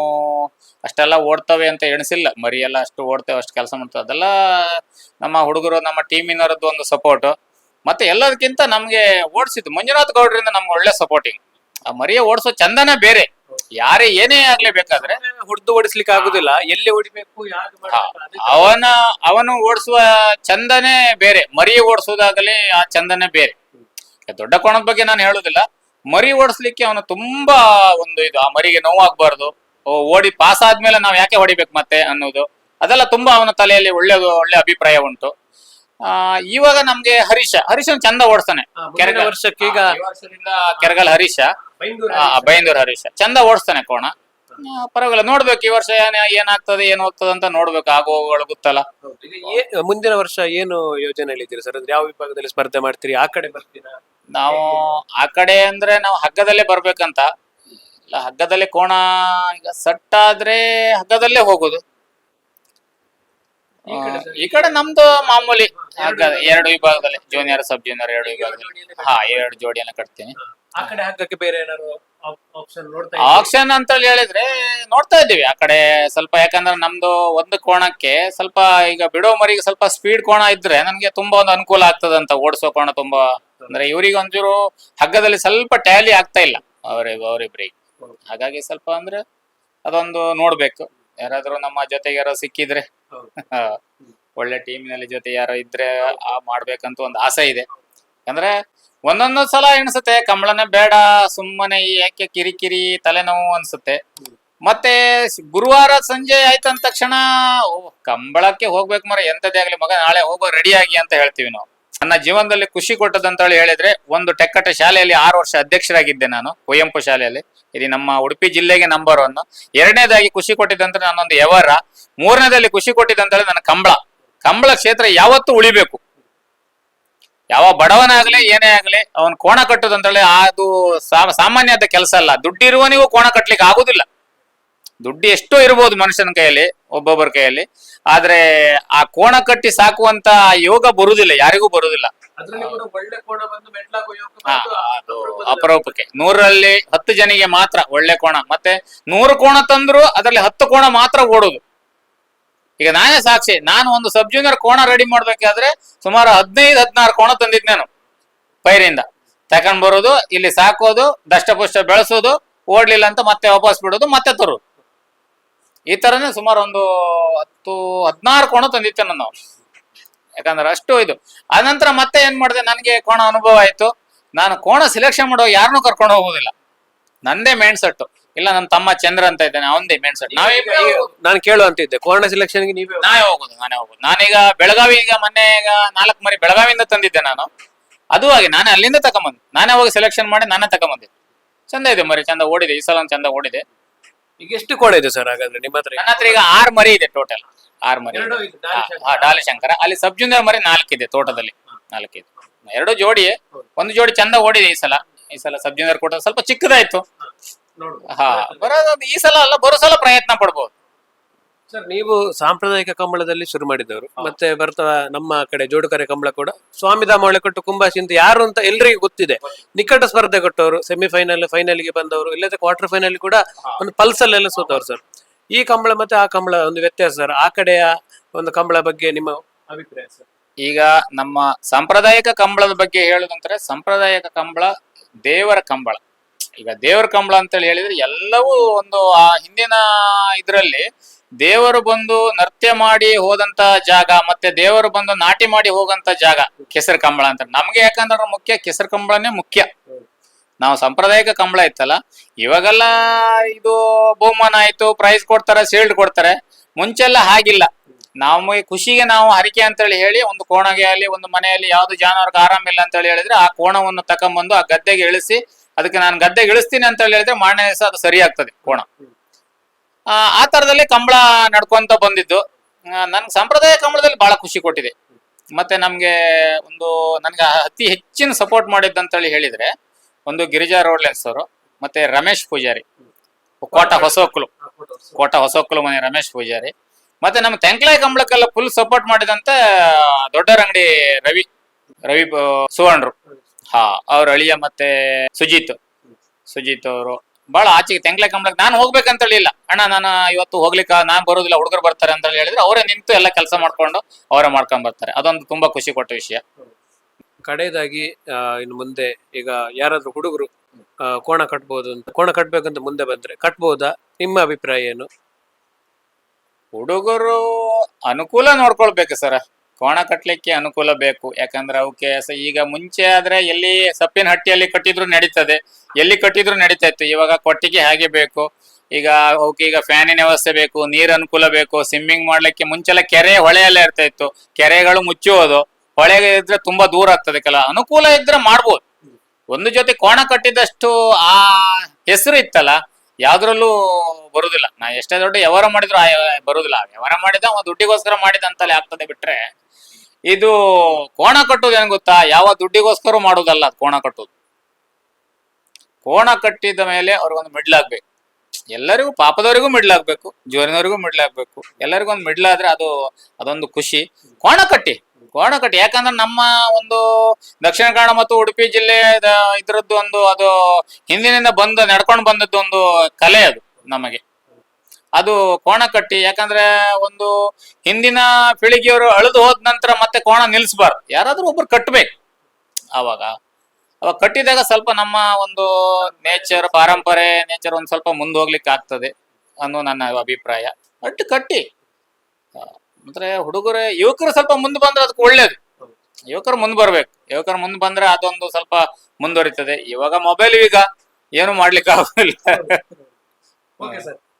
A: ಅಷ್ಟೆಲ್ಲ ಓಡ್ತವೆ ಅಂತ ಎಣಿಸಿಲ್ಲ. ಮರಿ ಎಲ್ಲ ಅಷ್ಟು ಓಡ್ತೇವೆ, ಅಷ್ಟು ಕೆಲಸ ಮಾಡ್ತೇವೆ. ಅದೆಲ್ಲ ನಮ್ಮ ಹುಡುಗರು, ನಮ್ಮ ಟೀಮಿನವರದ್ದು ಒಂದು ಸಪೋರ್ಟ್ ಮತ್ತೆ ಎಲ್ಲದಕ್ಕಿಂತ ನಮ್ಗೆ ಓಡಿಸಿದ್ದು. ಮಂಜುನಾಥ್ ಗೌಡ್ರಿಂದ ನಮ್ಗೆ ಒಳ್ಳೆ ಸಪೋರ್ಟಿಂಗ್ ಆ ಮರಿಯ ಓಡಿಸೋ ಚಂದನೇ ಬೇರೆ. ಯಾರೇ ಏನೇ ಆಗ್ಲೇ ಬೇಕಾದ್ರೆ
B: ಹೊಡೆದು ಓಡಿಸ್ಲಿಕ್ಕೆ ಆಗುದಿಲ್ಲ. ಎಲ್ಲಿ ಹೊಡಿಬೇಕು ಯಾರು ಮಾಡ್ಬೇಕು ಅದಕ್ಕೆ
A: ಅವನ ಅವನು ಓಡಿಸುವ ಚಂದನೆ ಬೇರೆ. ಮರಿ ಓಡಿಸೋದಾಗಲಿ ಆ ಚಂದನೆ ಬೇರೆ. ದೊಡ್ಡ ಕೋಣದ ಬಗ್ಗೆ ನಾನು ಹೇಳುದಿಲ್ಲ. ಮರಿ ಓಡಿಸ್ಲಿಕ್ಕೆ ಅವನು ತುಂಬಾ ಒಂದು ಇದು ಆ ಮರಿಗೆ ನೋವಾಗಬಾರ್ದು. ಓಡಿ ಪಾಸ್ ಆದ್ಮೇಲೆ ನಾವು ಯಾಕೆ ಹೊಡಿಬೇಕು ಮತ್ತೆ ಅನ್ನೋದು. ಅದೆಲ್ಲ ತುಂಬಾ ಅವನ ತಲೆಯಲ್ಲಿ ಒಳ್ಳೆ ಒಳ್ಳೆ ಅಭಿಪ್ರಾಯ ಉಂಟು. ಆ ಇವಾಗ ನಮ್ಗೆ ಹರೀಶ ಹರೀಶನ್ ಚಂದ ಓಡಿಸ್ತಾನೆ
B: ಕೆರೆಗಲ್ ಮುಂದಿನ
A: ಕೆರಗಲ್.
B: ವರ್ಷಕ್ಕೆ ಈಗ
A: ಈ ವರ್ಷದಿಂದ ಕೆರಗಲ್ ಹರೀಶ.
B: ಬೈಂದೂರು
A: ಹರೀಶ್. ಚಂದ ಓಡಿಸ್ತಾನೆ ಕೋಣ. ಪರವಾಗಿಲ್ಲ ನೋಡ್ಬೇಕು ಈ ವರ್ಷ ಏನ್ ಏನಾಗ್ತದೆ ಏನ್ ಹೋಗ್ತದೆ ಅಂತ ನೋಡ್ಬೇಕು. ಆಗುವಗಳು ಗೊತ್ತಲ್ಲ.
B: ಏ- ಮುಂದಿನ ವರ್ಷ ಏನು ಯೋಜನೆ ಹೇಳಿದ್ದೀರಿ ಸರ್? ಅಂದ್ರೆ ಯಾವ ವಿಭಾಗದಲ್ಲಿ ಸ್ಪರ್ಧೆ ಮಾಡ್ತೀರಿ? ಆ ಕಡೆ ಬರ್ತೀರಾ?
A: ನಾವು ಆ ಕಡೆ ಅಂದ್ರೆ ನಾವು ಹಗ್ಗದಲ್ಲೇ ಬರ್ಬೇಕಂತ. ಇಲ್ಲ ಹಗ್ಗದಲ್ಲಿ ಕೋಣ ಈಗ ಸಟ್ ಆದ್ರೆ ಹಗ್ಗದಲ್ಲೇ ಹೋಗುದು.
B: ಈ ಕಡೆ
A: ಆ, ಈ ಕಡೆ ನಮ್ದು ಮಾಮೂಲಿ ಹಗ್ಗ ಎರಡು ವಿಭಾಗದಲ್ಲಿ. ಜೂನಿಯರ್ ಸಬ್ ಜೂನಿಯರ್ ಎರಡು ವಿಭಾಗದಲ್ಲಿ. ಹಾ ಎರಡು ಜೋಡಿಯನ್ನ ಕಟ್ತೀನಿ.
B: ಆ ಕಡೆ ಬೇರೆ ಏನಾದ್ರು ಆಪ್ಷನ್ ನೋಡ್ತಾ
A: ಆಕ್ಷನ್ ಅಂತ ಹೇಳಿದ್ರೆ ನೋಡ್ತಾ ಇದ್ದೀವಿ ಆ ಕಡೆ ಸ್ವಲ್ಪ ಯಾಕಂದ್ರೆ ನಮ್ದು ಒಂದು ಕೋಣಕ್ಕೆ ಸ್ವಲ್ಪ ಈಗ ಬಿಡೋ ಮರಿಗೆ ಸ್ವಲ್ಪ ಸ್ಪೀಡ್ ಕೋಣ ಇದ್ರೆ ನನ್ಗೆ ತುಂಬಾ ಒಂದು ಅನುಕೂಲ ಆಗ್ತದೆ ಅಂತ ಓಡಿಸೋ ಕೋಣ ತುಂಬಾ ಅಂದ್ರೆ ಇವರಿಗೆ ಒಂಚೂರು ಹಗ್ಗದಲ್ಲಿ ಸ್ವಲ್ಪ ಟ್ಯಾಲಿ ಆಗ್ತಾ ಇಲ್ಲ ಅವ್ರಿಗೆ ಅವರಿಬ್ರಿಗೆ. ಹಾಗಾಗಿ ಸ್ವಲ್ಪ ಅಂದ್ರೆ ಅದೊಂದು ನೋಡ್ಬೇಕು. ಯಾರಾದ್ರೂ ನಮ್ಮ ಜೊತೆಗೆ ಯಾರೋ ಸಿಕ್ಕಿದ್ರೆ
B: ಹೌದು.
A: ಒಳ್ಳೆ ಟೀಮಿನಲ್ಲಿ ಜೊತೆ ಯಾರೋ ಇದ್ರೆ ಆ ಮಾಡ್ಬೇಕಂತ ಒಂದು ಆಸೆ ಇದೆ. ಅಂದ್ರೆ ಒಂದೊಂದು ಸಲ ಎಣಿಸುತ್ತೆ ಕಮಲನೇ ಬೇಡ, ಸುಮ್ಮನೆ ಯಾಕೆ ಕಿರಿಕಿರಿ ತಲೆನೋವು ಅನ್ಸುತ್ತೆ. ಮತ್ತೆ ಗುರುವಾರ ಸಂಜೆ ಆಯ್ತಂದ ತಕ್ಷಣ ಕಂಬಳಕ್ಕೆ ಹೋಗ್ಬೇಕು ಮರ ಎಂತದೇ ಆಗ್ಲಿ ಮಗ, ನಾಳೆ ಹೋಗೋ ರೆಡಿ ಆಗಿ ಅಂತ ಹೇಳ್ತೀವಿ ನಾವು. ನನ್ನ ಜೀವನದಲ್ಲಿ ಖುಷಿ ಕೊಟ್ಟದಂತ ಹೇಳಿ ಹೇಳಿದ್ರೆ, ಒಂದು ಟೆಕ್ಕಟ ಶಾಲೆಯಲ್ಲಿ ಆರು ವರ್ಷ ಅಧ್ಯಕ್ಷರಾಗಿದ್ದೆ ನಾನು, ಕುವೆಂಪು ಶಾಲೆಯಲ್ಲಿ. ಇದು ನಮ್ಮ ಉಡುಪಿ ಜಿಲ್ಲೆಗೆ ನಂಬರ್ ಒನ್ ಎರಡನೇದಾಗಿ ಖುಷಿ ಕೊಟ್ಟಿದ್ದಂದ್ರೆ ನಾನೊಂದು ಯವರ, ಮೂರನೇದಲ್ಲಿ ಖುಷಿ ಕೊಟ್ಟಿದ್ದಂತೇಳಿ ನನ್ನ ಕಂಬಳ. ಕಂಬಳ ಕ್ಷೇತ್ರ ಯಾವತ್ತೂ ಉಳಿಬೇಕು. ಯಾವ ಬಡವನಾಗ್ಲಿ ಏನೇ ಆಗ್ಲಿ ಅವನ್ ಕೋಣ ಕಟ್ಟುದಂತೇಳಿ ಅದು ಸಾ- ಸಾಮಾನ್ಯದ ಕೆಲಸ ಅಲ್ಲ. ದುಡ್ಡಿರುವನಿಗೂ ಕೋಣ ಕಟ್ಟಲಿಕ್ಕೆ ಆಗುದಿಲ್ಲ. ದುಡ್ಡು ಎಷ್ಟೋ ಇರ್ಬೋದು ಮನುಷ್ಯನ ಕೈಯಲ್ಲಿ ಒಬ್ಬೊಬ್ಬರ ಕೈಯಲ್ಲಿ. ಆದ್ರೆ ಆ ಕೋಣ ಕಟ್ಟಿ ಸಾಕುವಂತ ಯೋಗ ಬರುವುದಿಲ್ಲ ಯಾರಿಗೂ ಬರುವುದಿಲ್ಲ ಅದು
B: ಅಪರೂಪದಲ್ಲಿ
A: ಅಪರೂಪಕ್ಕೆ. ನೂರಲ್ಲಿ ಹತ್ತು ಜನಿಗೆ ಮಾತ್ರ ಒಳ್ಳೆ ಕೋಣ. ಮತ್ತೆ ನೂರು ಕೋಣ ತಂದ್ರು ಅದರಲ್ಲಿ ಹತ್ತು ಕೋಣ ಮಾತ್ರ ಓಡುದು. ಈಗ ನಾನೇ ಸಾಕ್ಷಿ, ನಾನು ಒಂದು ಸಬ್ ಜೂನಿಯರ್ ಕೋಣ ರೆಡಿ ಮಾಡ್ಬೇಕಾದ್ರೆ ಸುಮಾರು ಹದಿನೈದು, ಹದಿನಾರು ಕೋಣ ತಂದಿದ್ ನಾನು ಪೈರಿಂದ. ತಕೊಂಡ್ ಬರೋದು, ಇಲ್ಲಿ ಸಾಕೋದು ದಷ್ಟಪುಷ್ಟ ಬೆಳೆಸೋದು, ಓಡ್ಲಿಲ್ಲ ಅಂತ ಮತ್ತೆ ವಾಪಸ್ ಬಿಡೋದು, ಮತ್ತೆ ತರೋದು. ಈ ತರನೇ ಸುಮಾರು ಒಂದು ಹತ್ತು, ಹದಿನಾರು ಕೋಣ ತಂದಿದ್ದೆ ನಾನು. ಯಾಕಂದ್ರೆ ಅಷ್ಟು ಇದು. ಆನಂತರ ಮತ್ತೆ ಏನ್ ಮಾಡಿದೆ? ನನಗೆ ಕೋಣ ಅನುಭವ ಆಯ್ತು. ನಾನು ಕೋಣ ಸೆಲೆಕ್ಷನ್ ಮಾಡೋ ಯಾರನ್ನೂ ಕರ್ಕೊಂಡು ಹೋಗೋದಿಲ್ಲ. ನಂದೇ ಮೈಂಡ್ ಸೆಟ್ ಇಲ್ಲ ನನ್ನ ತಮ್ಮ ಚಂದ್ರ ಅಂತ ಇದ್ದಾನೆ ಅವಂದೇ ಮೇನ್ ಸರ್ ನಾವೇ
B: ಕೇಳು ಅಂತ ಇದ್ದೆ. ಕೋರ್ಣ ಸಿಲೆಕ್ಷನ್ ನಾನೇ ನೀವೇ
A: ನಾವೇ ಹೋಗುದು ನಾನೇ ಹೋಗುದು. ನಾನೀಗ ಬೆಳಗಾವಿ ಈಗ ಮೊನ್ನೆ ಈಗ ನಾಲ್ಕು ಮರಿ ಬೆಳಗಾವಿಯಿಂದ ತಂದಿದ್ದೆ ನಾನು. ಅದು ಹಾಗೆ ನಾನೇ ಅಲ್ಲಿಂದ ತಗೊಂಬಂದೆ. ನಾನೇ ಹೋಗಿ ಸೆಲೆಕ್ಷನ್ ಮಾಡಿ ನಾನೇ ತಗೊಂಬಂದೆ. ಚಂದ ಇದೆ ಮರಿ ಚಂದ ಓಡಿದೆ ಈ ಸಲ ಒಂದ್ ಚಂದ ಓಡಿದೆ.
B: ಈಗ ಎಷ್ಟು ಕೋಣ ಇದೆ ಸರ್ ಹಾಗಾದ್ರೆ ನಿಮ್ಮ ಹತ್ರ?
A: ನನ್ನ ಹತ್ರ ಈಗ ಆರ್ ಮರಿ ಇದೆ ಟೋಟಲ್ ಆರ್ ಮರಿ ಇದೆ.
B: ಇದೆ,
A: ಹಾ,
B: ಶಂಕರ.
A: ಡಾಲಿ ಶಂಕರ. ಅಲ್ಲಿ ಸಬ್ ಜೂನಿಯರ್ ಮರಿ ನಾಲ್ಕಿದೆ ತೋಟದಲ್ಲಿ ನಾಲ್ಕಿದೆ ಎರಡು ಜೋಡಿ ಒಂದು ಜೋಡಿ ಚಂದ ಓಡಿದೆ ಈ ಸಲ. ಈ ಸಲ ಸಬ್ ಜೂನಿಯರ್ ಕೋಟ ಸ್ವಲ್ಪ ಚಿಕ್ಕದಾಯ್ತು. ಹಾ ಬರೋದು ಈ ಸಲ ಅಲ್ಲ ಬರೋ ಸಲ ಪ್ರಯತ್ನ ಪಡ್ಬೋದು.
B: ಸರ್ ನೀವು ಸಾಂಪ್ರದಾಯಿಕ ಕಂಬಳದಲ್ಲಿ ಶುರು ಮಾಡಿದವರು ಮತ್ತೆ ಬರ್ತಾ ನಮ್ಮ ಕಡೆ ಜೋಡುಕರೆ ಕಂಬಳ ಕೂಡ. ಸ್ವಾಮಿಧಾಮ ಕೊಟ್ಟು ಕುಂಬಾಶಿ ಅಂತ ಯಾರು ಅಂತ ಎಲ್ರಿಗೂ ಗೊತ್ತಿದೆ. ನಿಕಟ ಸ್ಪರ್ಧೆ ಕೊಟ್ಟವರು ಸೆಮಿಫೈನಲ್ ಫೈನಲ್ಗೆ ಬಂದವರು ಇಲ್ಲದೆ ಕ್ವಾರ್ಟರ್ ಫೈನಲ್ ಕೂಡ ಒಂದು ಪಲ್ಸ್ ಎಲ್ಲ ಸೋತವ್ರು ಸರ್. ಈ ಕಂಬಳ ಮತ್ತೆ ಆ ಕಂಬಳ ಒಂದು ವ್ಯತ್ಯಾಸ ಸರ್. ಆ ಕಡೆಯ ಒಂದು ಕಂಬಳ ಬಗ್ಗೆ ನಿಮ್ಮ ಅಭಿಪ್ರಾಯ ಸರ್?
A: ಈಗ ನಮ್ಮ ಸಾಂಪ್ರದಾಯಿಕ ಕಂಬಳದ ಬಗ್ಗೆ ಹೇಳುದಂದ್ರೆ ಸಾಂಪ್ರದಾಯಿಕ ಕಂಬಳ ದೇವರ ಕಂಬಳ. ಈಗ ದೇವರ ಕಂಬಳ ಅಂತೇಳಿ ಹೇಳಿದ್ರೆ ಎಲ್ಲವೂ ಒಂದು ಆ ಹಿಂದಿನ ಇದರಲ್ಲಿ ದೇವರು ಬಂದು ನೃತ್ಯ ಮಾಡಿ ಹೋದಂತ ಜಾಗ ಮತ್ತೆ ದೇವರು ಬಂದು ನಾಟಿ ಮಾಡಿ ಹೋಗಂತ ಜಾಗ ಕೆಸರು ಕಂಬಳ ಅಂತ. ನಮ್ಗೆ ಯಾಕಂದ್ರೆ ಮುಖ್ಯ ಕೆಸರು ಕಂಬಳನೇ ಮುಖ್ಯ. ನಾವು ಸಾಂಪ್ರದಾಯಿಕ ಕಂಬಳ ಇತ್ತಲ್ಲ, ಇವಾಗೆಲ್ಲ ಇದು ಬಹುಮಾನ ಆಯ್ತು ಪ್ರೈಸ್ ಕೊಡ್ತಾರೆ ಶೀಲ್ಡ್ ಕೊಡ್ತಾರೆ. ಮುಂಚೆಲ್ಲ ಹಾಗಿಲ್ಲ. ನಾವು ಖುಷಿಗೆ ನಾವು ಹರಿಕೆ ಅಂತೇಳಿ ಹೇಳಿ ಒಂದು ಕೋಣಗೆ ಆಗಲಿ, ಒಂದು ಮನೆಯಲ್ಲಿ ಯಾವ್ದು ಜಾನುವಾರಿಗೆ ಆರಾಮಿಲ್ಲ ಅಂತೇಳಿ ಹೇಳಿದ್ರೆ ಆ ಕೋಣವನ್ನು ತಕೊಂಬಂದು ಆ ಗದ್ದೆಗೆ ಇಳಿಸಿ ಅದಕ್ಕೆ ನಾನು ಗದ್ದೆ ಇಳಿಸ್ತೀನಿ ಅಂತ ಹೇಳಿದ್ರೆ ಮಾರನೇ ದಿವಸ ಅದು ಸರಿ ಆಗ್ತದೆ ಕೋಣ. ಆ, ತರದಲ್ಲಿ ಕಂಬಳ ನಡ್ಕೊಂತ ಬಂದಿದ್ದು. ನನ್ಗೆ ಸಂಪ್ರದಾಯ ಕಂಬಳದಲ್ಲಿ ಬಹಳ ಖುಷಿ ಕೊಟ್ಟಿದೆ. ಮತ್ತೆ ನಮ್ಗೆ ಒಂದು ನನ್ಗೆ ಅತಿ ಹೆಚ್ಚಿನ ಸಪೋರ್ಟ್ ಮಾಡಿದ್ದಂತೇಳಿ ಹೇಳಿದ್ರೆ ಒಂದು ಗಿರಿಜಾ ರೋಡ್ಲೆನ್ಸ್ ಅವರು ಮತ್ತೆ ರಮೇಶ್ ಪೂಜಾರಿ. ಕೋಟ ಹೊಸೊಕ್ಕಲು ಕೋಟ ಹೊಸೊಕ್ಕಲು ಮನೆ ರಮೇಶ್ ಪೂಜಾರಿ. ಮತ್ತೆ ನಮ್ಮ ತೆಂಕ್ಲಾಯ್ ಕಂಬಳಕ್ಕೆಲ್ಲ ಫುಲ್ ಸಪೋರ್ಟ್ ಮಾಡಿದಂತ ದೊಡ್ಡರಂಗಡಿ ರವಿ ರವಿ ಸುವರ್ಣರು. ಹಾ ಅವ್ರ ಅಳಿಯ ಮತ್ತೆ ಸುಜಿತ್. ಸುಜಿತ್ ಅವರು. ಬಹಳ ಆಚೆಗೆ ತೆಂಗ್ಲೆ ಕಂಬ್ಲಕ್ ನಾನು ಹೋಗ್ಬೇಕಂತ ಹೇಳಿಲ್ಲ ಅಣ್ಣ ನಾನು ಇವತ್ತು ಹೋಗ್ಲಿಕ್ಕೆ ನಾನ್ ಬರೋದಿಲ್ಲ ಹುಡುಗರು ಬರ್ತಾರೆ ಅಂತ ಹೇಳಿದ್ರೆ ಅವರೇ ನಿಂತು ಎಲ್ಲ ಕೆಲಸ ಮಾಡ್ಕೊಂಡು ಅವರೇ ಮಾಡ್ಕೊಂಡ್ ಬರ್ತಾರೆ. ಅದೊಂದು ತುಂಬಾ ಖುಷಿ ಕೊಟ್ಟ ವಿಷಯ.
B: ಕಡೆಯದಾಗಿ ಇನ್ನು ಮುಂದೆ ಈಗ ಯಾರಾದ್ರೂ ಹುಡುಗರು ಕೋಣ ಕಟ್ಬಹುದು ಅಂತ ಕೋಣ ಕಟ್ಬೇಕಂತ ಮುಂದೆ ಬಂದ್ರೆ ಕಟ್ಬಹುದಾ ನಿಮ್ಮ ಅಭಿಪ್ರಾಯ ಏನು?
A: ಹುಡುಗರು ಅನುಕೂಲ ನೋಡ್ಕೊಳ್ಬೇಕು ಸರ್. ಕೋಣ ಕಟ್ಟಲಿಕ್ಕೆ ಅನುಕೂಲ ಬೇಕು. ಯಾಕಂದ್ರೆ ಅವಕ್ಕೆ ಈಗ ಮುಂಚೆ ಆದ್ರೆ ಎಲ್ಲಿ ಸಪ್ಪಿನ ಹಟ್ಟಿಯಲ್ಲಿ ಕಟ್ಟಿದ್ರು ನಡೀತದೆ. ಎಲ್ಲಿ ಕಟ್ಟಿದ್ರು ನಡೀತಾ ಇತ್ತು ಇವಾಗ ಕೊಟ್ಟಿಗೆ ಹಾಗೆ ಬೇಕು. ಈಗ ಅವಕ್ಕೆ ಈಗ ಫ್ಯಾನಿನ ವ್ಯವಸ್ಥೆ ಬೇಕು, ನೀರ್ ಅನುಕೂಲ ಬೇಕು ಸ್ವಿಮ್ಮಿಂಗ್ ಮಾಡ್ಲಿಕ್ಕೆ ಮುಂಚೆಲ್ಲ ಕೆರೆ ಹೊಳೆಯಲ್ಲೇ ಇರ್ತಾ ಇತ್ತು ಕೆರೆಗಳು ಮುಚ್ಚುವುದು. ಹೊಳೆ ಇದ್ರೆ ತುಂಬಾ ದೂರ ಆಗ್ತದೆ. ಕೆಲ ಅನುಕೂಲ ಇದ್ರೆ ಮಾಡ್ಬೋದು. ಒಂದು ಜೊತೆ ಕೋಣ ಕಟ್ಟಿದಷ್ಟು ಆ ಹೆಸರು ಇತ್ತಲ್ಲ, ಯಾವ್ದ್ರಲ್ಲೂ ಬರುದಿಲ್ಲ. ನಾ ಎಷ್ಟೇ ದೊಡ್ಡ ವ್ಯವಹಾರ ಮಾಡಿದ್ರು ಬರುದಿಲ್ಲ. ವ್ಯವಹಾರ ಮಾಡಿದ ದುಡ್ಡಿಗೋಸ್ಕರ ಮಾಡಿದ ಅಂತಲೇ ಆಗ್ತದೆ ಬಿಟ್ರೆ ಇದು ಕೋಣ ಕಟ್ಟೋದು ಏನ್ ಗೊತ್ತಾ? ಯಾವ ದುಡ್ಡಿಗೋಸ್ಕರ ಮಾಡೋದಲ್ಲ ಕೋಣ ಕಟ್ಟೋದು. ಕೋಣ ಕಟ್ಟಿದ ಮೇಲೆ ಅವ್ರಿಗೊಂದು ಮಿಡ್ಲಾಗ್ಬೇಕು ಎಲ್ಲರಿಗೂ ಪಾಪದವರಿಗೂ ಮಿಡ್ಲಾಗ್ಬೇಕು ಜೋರಿನವರಿಗೂ ಮಿಡ್ಲಾಗ್ಬೇಕು ಎಲ್ಲರಿಗೂ ಒಂದು ಮಿಡ್ಲಾದ್ರೆ ಅದು, ಅದೊಂದು ಖುಷಿ. ಕೋಣ ಕಟ್ಟಿ ಕೋಣ ಕಟ್ಟಿ. ಯಾಕಂದ್ರೆ ನಮ್ಮ ಒಂದು ದಕ್ಷಿಣ ಕನ್ನಡ ಮತ್ತು ಉಡುಪಿ ಜಿಲ್ಲೆ ಇದ್ರದ್ದು ಒಂದು ಅದು ಹಿಂದಿನಿಂದ ಬಂದು, ನಡ್ಕೊಂಡು ಬಂದದ್ದು ಒಂದು ಕಲೆ ಅದು ನಮಗೆ. ಅದು ಕೋಣ ಕಟ್ಟಿ, ಯಾಕಂದ್ರೆ ಒಂದು ಹಿಂದಿನ ಪೀಳಿಗೆಯವರು ಅಳಿದು ಹೋದ ನಂತರ ಮತ್ತೆ ಕೋಣ ನಿಲ್ಸ್ಬಾರ್ದು. ಯಾರಾದ್ರೂ ಒಬ್ರು ಕಟ್ಬೇಕು. ಅವಾಗ ಅವಾಗ ಕಟ್ಟಿದಾಗ ಸ್ವಲ್ಪ ನಮ್ಮ ಒಂದು ನೇಚರ್ ಪಾರಂಪರೆ ನೇಚರ್ ಒಂದ್ ಸ್ವಲ್ಪ ಮುಂದೋಗ್ಲಿಕ್ಕೆ ಆಗ್ತದೆ ಅನ್ನೋ ನನ್ನ ಅಭಿಪ್ರಾಯ. ಅಟ್ಟು ಕಟ್ಟಿ ಅಂದ್ರೆ ಹುಡುಗರೇ, ಯುವಕರು ಸ್ವಲ್ಪ ಮುಂದೆ ಬಂದ್ರೆ ಅದಕ್ಕೆ ಒಳ್ಳೇದು. ಯುವಕರು ಮುಂದೆ ಬರ್ಬೇಕು. ಯುವಕರು ಮುಂದೆ ಬಂದ್ರೆ ಅದೊಂದು ಸ್ವಲ್ಪ ಮುಂದುವರಿತದೆ. ಇವಾಗ ಮೊಬೈಲ್ ಈಗ ಏನು ಮಾಡ್ಲಿಕ್ಕೆ ಆಗೋದಿಲ್ಲ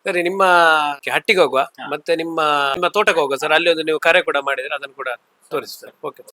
B: ಸರಿ ನಿಮ್ಮ ಹಟ್ಟಿಗೆ ಹೋಗುವ. ಮತ್ತೆ ನಿಮ್ಮ ನಿಮ್ಮ ತೋಟಕ್ಕೆ ಹೋಗುವ ಸರ್. ಅಲ್ಲಿ ಒಂದು ನೀವು ಕರೆ ಕೂಡ ಮಾಡಿದ್ರೆ ಅದನ್ನು ಕೂಡ ತೋರಿಸಿ ಸರ್. ಓಕೆ